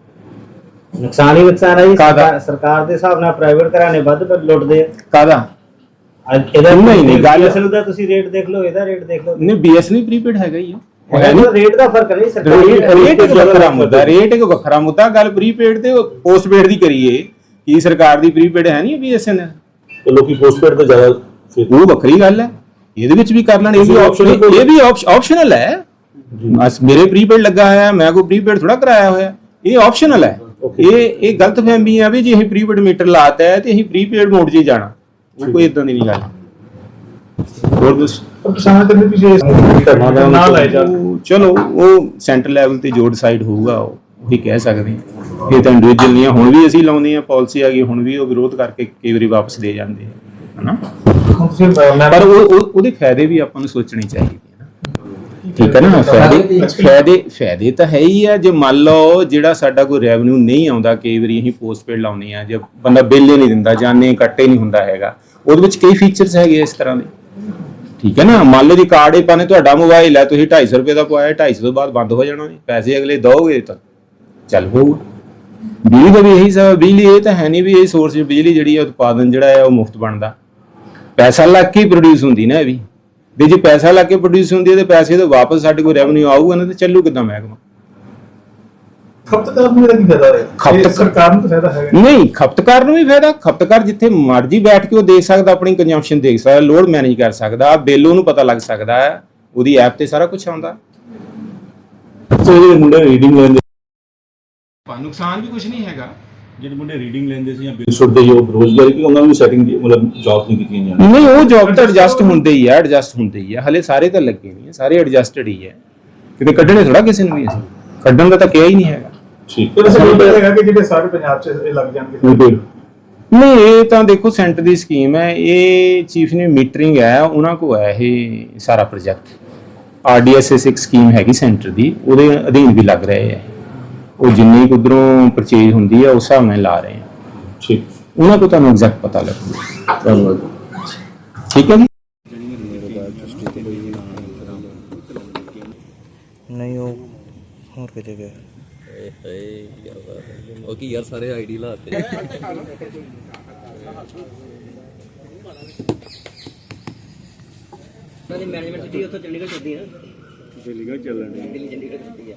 ਨੁਕਸਾਨ ਹੀ ਨੁਕਸਾਨ ਹੈ ਜੀ ਕਾਹਦਾ? ਸਰਕਾਰ- ਸਰਕਾਰ ਦੇ ਹਿਸਾਬ ਨਾਲ ਪ੍ਰਾਈਵੇਟ ਘਰਾਣੇ ਵੱਧ ਪਰ ਲੁੱਟਦੇ ਆ। ਕਾਦਾ ਅੱਜ ਇਹਦਾ ਨਹੀਂ, ਨਹੀਂ, ਗੱਲ- BSNL ਦਾ ਤੁਸੀਂ ਰੇਟ ਦੇਖ ਲਓ ਇਹਦਾ ਰੇਟ ਦੇਖ ਲਓ। ਨਹੀਂ ਬੀਐਸਐਨਐਲ ਪ੍ਰੀਪੇਡ ਹੈਗਾ ਹੀ ਉਹ ਹੈ ਨਹੀਂ ਰੇਟ ਦਾ ਫ਼ਰਕ ਨਹੀਂ ਸਰਕਾਰ ਰੇਟ ਰੇਟ ਇੱਕ ਵੱਖਰਾ ਮੁੱਦਾ ਰੇਟ ਇੱਕ ਵੱਖਰਾ ਮੁੱਦਾ ਗੱਲ ਪ੍ਰੀਪੇਡ ਤੇ ਪੋਸਟਪੇਡ ਦੀ ਕਰੀਏ। ਕੀ ਸਰਕਾਰ ਦੀ ਪ੍ਰੀਪੇਡ ਹੈ ਨਹੀਂ ਬੀਐਸਐਨਐਲ? ਤੇ ਲੋਕੀ ਪੋਸਟਪੇਡ ਤੋਂ ਜ਼ਿਆਦਾ ਫਿਰ ਉਹ ਵੱਖਰੀ ਗੱਲ ਹੈ। ਇਹਦੇ ਵਿੱਚ ਵੀ ਕਰ ਲੈਣ ਇਹ ਵੀ ਤੁਸੀਂ ਆਪਸ਼ਨ optional ਇਹ ਵੀ ਆਪਸ਼ਨਲ ਹੈ। ਬਸ ਮੇਰੇ ਪ੍ਰੀਪੇਡ ਲੱਗਾ ਹੋਇਆ ਮੈਂ ਕੋਈ ਪ੍ਰੀਪੇਡ ਥੋੜਾ ਕਰਾਇਆ ਹੋਇਆ। ਇਹ ਆਪਸ਼ਨਲ ਹੈ। ਇਹ ਇਹ ਗਲਤ ਫਹਿਮੀ ਆ ਵੀ ਜੇ ਅਸੀਂ ਪ੍ਰੀਪੇਡ ਮੀਟਰ ਲਾਤਾ ਹੈ ਤੇ ਅਸੀਂ ਪ੍ਰੀਪੇਡ ਮੋਡ 'ਚ ਹੀ ਜਾਣਾ। ਉਹ ਕੋਈ ਇਦਾਂ ਦੀ ਨਹੀਂ ਗੱਲ। ਹੋਰ ਪਰ ਕਿਸਾਨਾਂ ਦੇ ਪਿੱਛੇ ਧਰਨਾ ਦਾ ਨਾ ਲਾਇਆ ਜਾ ਚਲੋ ਉਹ ਸੈਂਟਰ ਲੈਵਲ ਤੇ ਜੋ ਡਿਸਾਈਡ ਹੋਊਗਾ ਉਹ ਉਹੀ ਕਹਿ ਸਕਦੇ ਇਹ ਤਾਂ ਇੰਡੀਵਿਜੂਅਲ ਨਹੀਂ ਆ ਹੁਣ ਵੀ ਅਸੀਂ ਲਾਉਂਦੇ ਆ ਪਾਲਿਸੀ ਆ ਗਈ ਹੁਣ ਵੀ ਉਹ ਵਿਰੋਧ ਕਰਕੇ ਕਈ ਵਾਰੀ ਵਾਪਸ ਦੇ ਜਾਂਦੇ ਆ ਹਨਾ? ਹੁਣ ਤੁਸੀਂ ਮੈਂ ਪਰ ਉਹ ਉਹ- ਉਹਦੇ ਫਾਇਦੇ ਵੀ ਆਪਾਂ ਨੂੰ ਸੋਚਣੇ ਚਾਹੀਦੇ। ਠੀਕ ਹੈ ਨਾ? ਫਾਇਦੇ ਫਾਇਦੇ ਫਾਇਦੇ ਤਾਂ ਹੈ ਹੀ ਆ। ਜੇ ਮੰਨ ਲਓ ਜਿਹੜਾ ਸਾਡਾ ਕੋਈ ਰੈਵਨਿਊ ਨਹੀਂ ਆਉਂਦਾ ਕਈ ਵਾਰੀ ਅਸੀਂ ਪੋਸਟਪੇਡ ਲਾਉਂਦੇ ਆ ਜੇ ਬੰਦਾ ਬਿੱਲ ਹੀ ਨਹੀਂ ਦਿੰਦਾ ਜਾਣੇ ਕੱਟੇ ਨਹੀਂ ਹੁੰਦਾ ਹੈਗਾ। ਉਹਦੇ ਵਿੱਚ ਕਈ ਫੀਚਰਸ ਹੈਗੇ ਇਸ ਤਰ੍ਹਾਂ ਦੇ। ਠੀਕ ਹੈ ਨਾ? ਮੰਨ ਲਓ ਜੀ ਕਾਰਡ ਹੀ ਪਾਣੇ ਤੁਹਾਡਾ ਮੋਬਾਈਲ ਹੈ ਤੁਸੀਂ 250 ਰੁਪਏ ਦਾ ਪਵਾਇਆ 250 ਤੋਂ ਬਾਅਦ ਬੰਦ ਹੋ ਜਾਣਾ ਜੀ। ਪੈਸੇ ਅਗਲੇ ਦੋਗੇ ਤਾਂ ਚੱਲ ਹੋਊਗਾ ਬਿਜਲੀ ਦਾ ਵੀ ਇਹੀ ਸਭ ਬਿਜਲੀ ਇਹ ਤਾਂ ਹੈ ਨਹੀਂ ਵੀ ਇਹ ਸੋਰਸ ਬਿਜਲੀ ਜਿਹੜੀ ਹੈ ਉਤਪਾਦਨ ਜਿਹੜਾ ਹੈ ਉਹ ਮੁਫਤ ਬਣਦਾ। ਪੈਸਾ ਲੱਗ ਕੇ ਪ੍ਰੋਡਿਊਸ ਹੁੰਦੀ ਨਾ ਇਹ ਵੀ। ਤੇ ਜੇ ਪੈਸਾ ਲੱਗ ਕੇ ਪ੍ਰੋਡਿਊਸ ਹੁੰਦੀ ਹੈ ਤੇ ਪੈਸੇ ਤਾਂ ਵਾਪਸ ਸਾਡੇ ਕੋਲ ਰੈਵਨਿਊ ਆਊਗਾ ਨਾ ਤੇ ਚੱਲੂ ਕਿਦਾਂ ਮਹਿਕਮਾ? ਖਪਤਕਾਰ ਨੂੰ ਇਹਦਾ ਕੀ ਫਾਇਦਾ ਹੈ? ਖਪਤਕਾਰ- ਇਹ ਸਰਕਾਰ ਨੂੰ ਤਾਂ ਫਾਇਦਾ ਹੈਗਾ। ਨਹੀਂ ਖਪਤਕਾਰ ਨੂੰ ਵੀ ਫਾਇਦਾ। ਖਪਤਕਾਰ ਜਿੱਥੇ ਮਰਜ਼ੀ ਬੈਠ ਕੇ ਉਹ ਦੇਖ ਸਕਦਾ ਆਪਣੀ ਕੰਜ਼ੰਪਸ਼ਨ ਦੇਖ ਸਕਦਾ ਲੋਡ ਮੈਨੇਜ ਕਰ ਸਕਦਾ ਬਿੱਲ ਉਹਨੂੰ ਪਤਾ ਲੱਗ ਸਕਦਾ ਹੈ ਉਹਦੀ ਐਪ ਤੇ ਸਾਰਾ ਕੁਝ ਆਉਂਦਾ। ਸੋ ਜਿਹੜੇ ਮੁੰਡੇ ਰੀਡਿੰਗ ਲੈਂਦੇ ਨੁਕਸਾਨ ਵੀ ਕੁਝ ਨਹੀਂ ਹੈਗਾ। ਜਿਹੜੇ ਮੁੰਡੇ ਰੀਡਿੰਗ ਲੈਂਦੇ ਸੀ ਜਾਂ ਬਿਲ ਸੁੱਟਦੇ ਸੀ ਉਹ ਬੇਰੁਜ਼ਗਾਰੀ ਕਿ ਉਹਨਾਂ ਨੂੰ ਸੈਟਿੰਗ ਮਤਲਬ ਜੌਬ ਨਹੀਂ ਕੀਤੀਆਂ ਜਾਂਦੀਆਂ। ਨਹੀਂ ਉਹ ਜੌਬ ਤਾਂ ਐਡਜਸਟ ਹੁੰਦੇ ਹੀ ਆ ਐਡਜਸਟ ਹੁੰਦੇ ਹੀ ਆ। ਹਲੇ ਸਾਰੇ ਤਾਂ ਲੱਗੇ ਨਹੀਂ ਆ ਸਾਰੇ ਐਡਜਸਟਡ ਹੀ ਆ। ਕਿਤੇ ਕੱਢਣੇ ਥੋੜਾ ਕਿਸੇ ਨੂੰ ਵੀ ਅਸੀਂ? ਕੱਢਣ ਦਾ ਤਾਂ ਕਿਹਾ ਹੀ ਨਹੀਂ ਹੈਗਾ। ਠੀਕ। ਪਰ ਅਸਲ ਇਹ ਹੈਗਾ ਕਿ ਜਿਹੜੇ ਸਾਰੇ ਪੰਜਾਬ 'ਚ ਇਹ ਲੱਗ ਜਾਣਗੇ। ਨਹੀਂ ਇਹ ਤਾਂ ਦੇਖੋ ਸੈਂਟਰ ਦੀ ਸਕੀਮ ਹੈ। ਇਹ ਚੀਫ ਨੇ ਮੀਟਰਿੰਗ ਹੈ ਉਹਨਾਂ ਕੋ ਹੈ ਇਹ ਸਾਰਾ ਪ੍ਰੋਜੈਕਟ ਆਰਡੀਐਸਐਸ ਇੱਕ ਸਕੀਮ ਹੈਗੀ ਸੈਂਟਰ ਦੀ ਉਹਦੇ ਅਧੀਨ ਵੀ ਲੱਗ ਰਹੇ ਹੈ ਉਹ ਜਿੰਨੀ ਉਧਰੋਂ ਪਰਚੇਜ ਹੁੰਦੀ ਹੈ ਉਸ ਹਿਸਾਬ ਨਾਲ ਲਾ ਰਹੇ ਹੈ ਠੀਕ। ਉਹਨਾਂ ਕੋ ਤੁਹਾਨੂੰ ਐਗਜ਼ੈਕਟ ਪਤਾ ਲੱਗੂਗਾ ਧੰਨਵਾਦ। ਠੀਕ ਹੈ ਜੀ? ਨਹੀਂ ਉਹ ਹੋਰ ਕਿਤੇ ਗਿਆ ਏ ਹਏ ਕੀ ਬਾਤ ਹੈ ਉਹ ਕੀ ਯਾਰ ਸਾਰੇ ਆਈਡੀ ਲਾਤੇ ਸਾਡੀ ਮੈਨੇਜਮੈਂਟ ਸਿਟੀ ਉੱਥੋਂ ਚੰਡੀਗੜ੍ਹ ਚੱਲਦੀ ਹੈ ਚੰਡੀਗੜ੍ਹ ਚੱਲਣ ਦਿੱਲੀ ਚੰਡੀਗੜ੍ਹ ਚੱਲਦੀ ਹੈ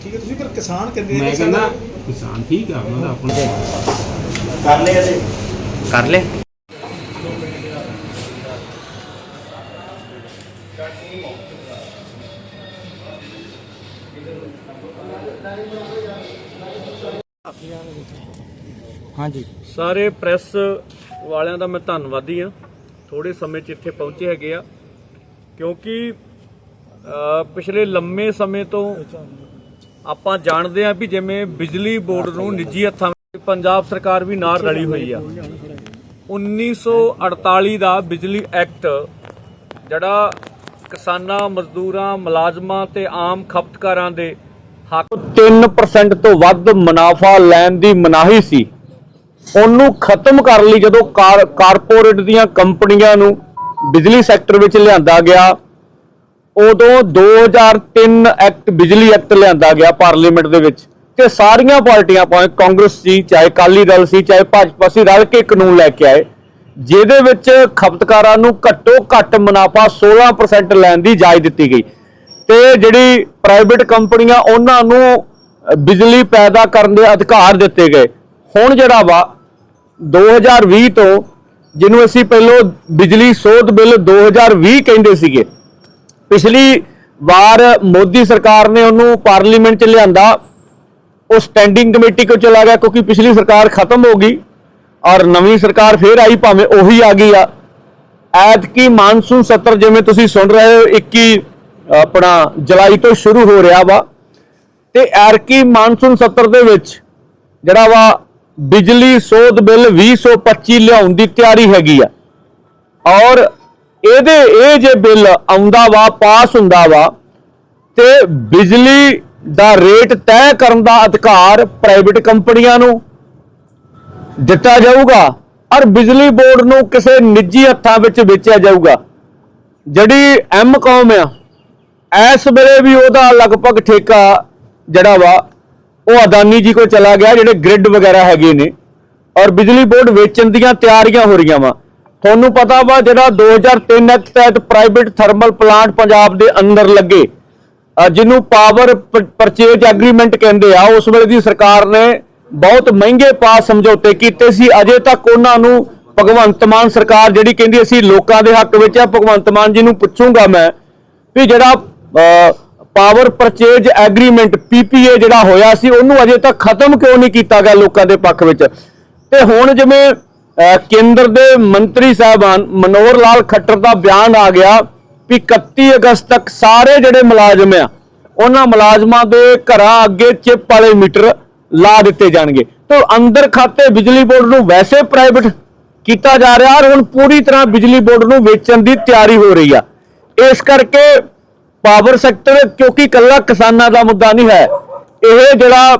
ਠੀਕ ਹੈ ਤੁਸੀਂ ਪਰ ਕਿਸਾਨ ਕਹਿੰਦੇ ਮੈਂ ਕਹਿੰਦਾ ਕਿਸਾਨ ਠੀਕ ਆ ਉਹਨਾਂ ਦਾ ਆਪਣਾ ਕਰ ਲਿਆ ਤੇ ਕਰ ਲੈ ਹਾਂਜੀ। ਸਾਰੇ ਪ੍ਰੈਸ ਵਾਲਿਆਂ ਦਾ ਮੈਂ ਧੰਨਵਾਦੀ ਆ ਥੋੜੇ ਸਮੇਂ 'ਚ ਇੱਥੇ ਪਹੁੰਚੇ ਹੈਗੇ ਆ। ਕਿਉਂਕਿ ਪਿਛਲੇ ਲੰਮੇ ਸਮੇਂ ਤੋਂ ਆਪਾਂ ਜਾਣਦੇ ਹਾਂ ਵੀ ਜਿਵੇਂ ਬਿਜਲੀ ਬੋਰਡ ਨੂੰ ਨਿੱਜੀ ਹੱਥਾਂ ਵਿੱਚ ਪੰਜਾਬ ਸਰਕਾਰ ਵੀ ਨਾਲ ਰਲੀ ਹੋਈ ਆ। 1948 ਦਾ ਬਿਜਲੀ ਐਕਟ ਜਿਹੜਾ ਕਿਸਾਨਾਂ, ਮਜ਼ਦੂਰਾਂ, ਮੁਲਾਜ਼ਮਾਂ ਤੇ ਆਮ ਖਪਤਕਾਰਾਂ ਦੇ ਹੱਕ 3% ਤੋਂ ਵੱਧ ਮੁਨਾਫਾ ਲੈਣ ਦੀ ਮਨਾਹੀ ਸੀ। ਉਹਨੂੰ ਖਤਮ ਕਰਨ ਲਈ ਜਦੋਂ ਕਾਰਪੋਰੇਟ ਦੀਆਂ ਕੰਪਨੀਆਂ ਨੂੰ ਬਿਜਲੀ ਸੈਕਟਰ ਵਿੱਚ ਲਿਆਂਦਾ ਗਿਆ। ਉਦੋਂ 2003 ਐਕਟ, ਬਿਜਲੀ ਐਕਟ ਲਿਆਂਦਾ ਗਿਆ ਪਾਰਲੀਮੈਂਟ ਦੇ ਵਿੱਚ ਤੇ ਸਾਰੀਆਂ ਪਾਰਟੀਆਂ ਭਾਵੇਂ ਕਾਂਗਰਸ ਸੀ, ਚਾਹੇ ਅਕਾਲੀ ਦਲ ਸੀ, ਚਾਹੇ ਭਾਜਪਾ ਸੀ, ਰਲ ਕੇ ਕਾਨੂੰਨ ਲੈ ਕੇ ਆਏ। ਜਿਹਦੇ ਵਿੱਚ ਖਪਤਕਾਰਾਂ ਨੂੰ ਘੱਟੋ ਘੱਟ ਮੁਨਾਫਾ 16% ਲੈਣ ਦੀ ਇਜਾਜ਼ਤ ਦਿੱਤੀ ਗਈ। ਤੇ ਜਿਹੜੀ ਪ੍ਰਾਈਵੇਟ ਕੰਪਨੀਆਂ, ਉਹਨਾਂ ਨੂੰ ਬਿਜਲੀ ਪੈਦਾ ਕਰਨ ਦੇ ਅਧਿਕਾਰ ਦਿੱਤੇ ਗਏ। ਹੁਣ ਜਿਹੜਾ ਵਾ 2020 ਤੋਂ, ਜਿਹਨੂੰ ਅਸੀਂ ਪਹਿਲਾਂ ਬਿਜਲੀ ਸੋਧ ਬਿੱਲ 2020 ਕਹਿੰਦੇ ਸੀਗੇ ਪਿਛਲੀ ਵਾਰ ਮੋਦੀ ਸਰਕਾਰ ਨੇ ਉਹਨੂੰ ਪਾਰਲੀਮੈਂਟ 'ਚ ਲਿਆਂਦਾ, ਉਹ ਸਟੈਂਡਿੰਗ ਕਮੇਟੀ ਕੋ ਚਲਾ ਗਿਆ ਕਿਉਂਕਿ ਪਿਛਲੀ ਸਰਕਾਰ ਖਤਮ ਹੋ ਗਈ ਔਰ ਨਵੀਂ ਸਰਕਾਰ ਫੇਰ ਆਈ ਭਾਵੇਂ ਉਹੀ ਆ ਗਈ ਆ। ਐਤਕੀ ਮਾਨਸੂਨ ਸੱਤਰ ਜਿਵੇਂ ਤੁਸੀਂ ਸੁਣ ਰਹੇ ਹੋ 21 ਆਪਣਾ ਜੁਲਾਈ ਤੋਂ ਸ਼ੁਰੂ ਹੋ ਰਿਹਾ ਵਾ। ਤੇ ਐਰਕੀ ਮਾਨਸੂਨ ਸੱਤਰ ਦੇ ਵਿੱਚ ਜਿਹੜਾ ਵਾ ਬਿਜਲੀ ਸੋਧ ਬਿੱਲ 2025 ਲਿਆਉਣ ਦੀ ਤਿਆਰੀ ਹੈਗੀ ਆ। ਔਰ ਇਹਦੇ ਇਹ ਜੇ ਬਿੱਲ ਆਉਂਦਾ ਵਾ, ਪਾਸ ਹੁੰਦਾ ਵਾ, ਤੇ ਬਿਜਲੀ ਦਾ ਰੇਟ ਤੈਅ ਕਰਨ ਦਾ ਅਧਿਕਾਰ ਪ੍ਰਾਈਵੇਟ ਕੰਪਨੀਆਂ ਨੂੰ ਦਿੱਤਾ ਜਾਊਗਾ ਔਰ ਬਿਜਲੀ ਬੋਰਡ ਨੂੰ ਕਿਸੇ ਨਿੱਜੀ ਹੱਥਾਂ ਵਿੱਚ ਵੇਚਿਆ ਜਾਊਗਾ। ਜਿਹੜੀ ਐਮਕਾਮ ਆ, ਇਸ ਵੇਲੇ ਵੀ ਉਹਦਾ ਲਗਭਗ ਠੇਕਾ ਜਿਹੜਾ ਵਾ, ਉਹ ਅਦਾਨੀ ਜੀ ਕੋਲ ਚਲਾ ਗਿਆ, ਜਿਹੜੇ ਗ੍ਰਿਡ ਵਗੈਰਾ ਹੈਗੇ ਨੇ, ਔਰ ਬਿਜਲੀ ਬੋਰਡ ਵੇਚਣ ਦੀਆਂ ਤਿਆਰੀਆਂ ਹੋ ਰਹੀਆਂ ਵਾ। ਤੁਹਾਨੂੰ ਪਤਾ ਵਾ ਜਿਹੜਾ 2003 ਐਕਟ ਤਹਿਤ ਪ੍ਰਾਈਵੇਟ ਥਰਮਲ ਪਲਾਂਟ ਪੰਜਾਬ ਦੇ ਅੰਦਰ ਲੱਗੇ ਜਿਹਨੂੰ ਪਾਵਰ ਪਰਚੇਜ ਐਗਰੀਮੈਂਟ ਕਹਿੰਦੇ ਆ, ਉਸ ਵੇਲੇ ਦੀ ਸਰਕਾਰ ਨੇ ਬਹੁਤ ਮਹਿੰਗੇ ਪਾਸ ਸਮਝੌਤੇ ਕੀਤੇ ਸੀ, ਅਜੇ ਤੱਕ ਉਹਨਾਂ ਨੂੰ ਭਗਵੰਤ ਮਾਨ ਸਰਕਾਰ ਜਿਹੜੀ ਕਹਿੰਦੀ ਅਸੀਂ ਲੋਕਾਂ ਦੇ ਹੱਕ ਵਿੱਚ ਆ, ਭਗਵੰਤ ਮਾਨ ਜੀ ਨੂੰ ਪੁੱਛੂੰਗਾ ਮੈਂ ਵੀ ਜਿਹੜਾ ਪਾਵਰ ਪਰਚੇਜ ਐਗਰੀਮੈਂਟ ਪੀਪੀਏ ਜਿਹੜਾ ਹੋਇਆ ਸੀ, ਉਹਨੂੰ ਅਜੇ ਤੱਕ ਖਤਮ ਕਿਉਂ ਨਹੀਂ ਕੀਤਾ ਗਿਆ ਲੋਕਾਂ ਦੇ ਪੱਖ ਵਿੱਚ? ਤੇ ਹੁਣ ਜਿਵੇਂ ਕੇਂਦਰ ਦੇ ਮੰਤਰੀ ਸਾਹਿਬਾਨ ਮਨੋਹਰ ਲਾਲ ਖੱਟਰ ਦਾ ਬਿਆਨ ਆ ਗਿਆ ਵੀ 31 ਅਗਸਤ ਤੱਕ ਸਾਰੇ ਜਿਹੜੇ ਮੁਲਾਜ਼ਮ ਆ, ਉਹਨਾਂ ਮੁਲਾਜ਼ਮਾਂ ਦੇ ਘਰਾਂ ਅੱਗੇ ਚਿੱਪ ਵਾਲੇ ਮੀਟਰ ਲਾ ਦਿੱਤੇ ਜਾਣਗੇ। ਤੇ ਅੰਦਰ ਖਾਤੇ ਬਿਜਲੀ ਬੋਰਡ ਨੂੰ ਵੈਸੇ ਪ੍ਰਾਈਵੇਟ ਕੀਤਾ ਜਾ ਰਿਹਾ, ਔਰ ਹੁਣ ਪੂਰੀ ਤਰ੍ਹਾਂ ਬਿਜਲੀ ਬੋਰਡ ਨੂੰ ਵੇਚਣ ਦੀ ਤਿਆਰੀ ਹੋ ਰਹੀ ਆ। ਇਸ ਕਰਕੇ ਪਾਵਰ ਸੈਕਟਰ ਕਿਉਂਕਿ ਇਕੱਲਾ ਕਿਸਾਨਾਂ ਦਾ ਮੁੱਦਾ ਨਹੀਂ ਹੈ, ਇਹ ਜਿਹੜਾ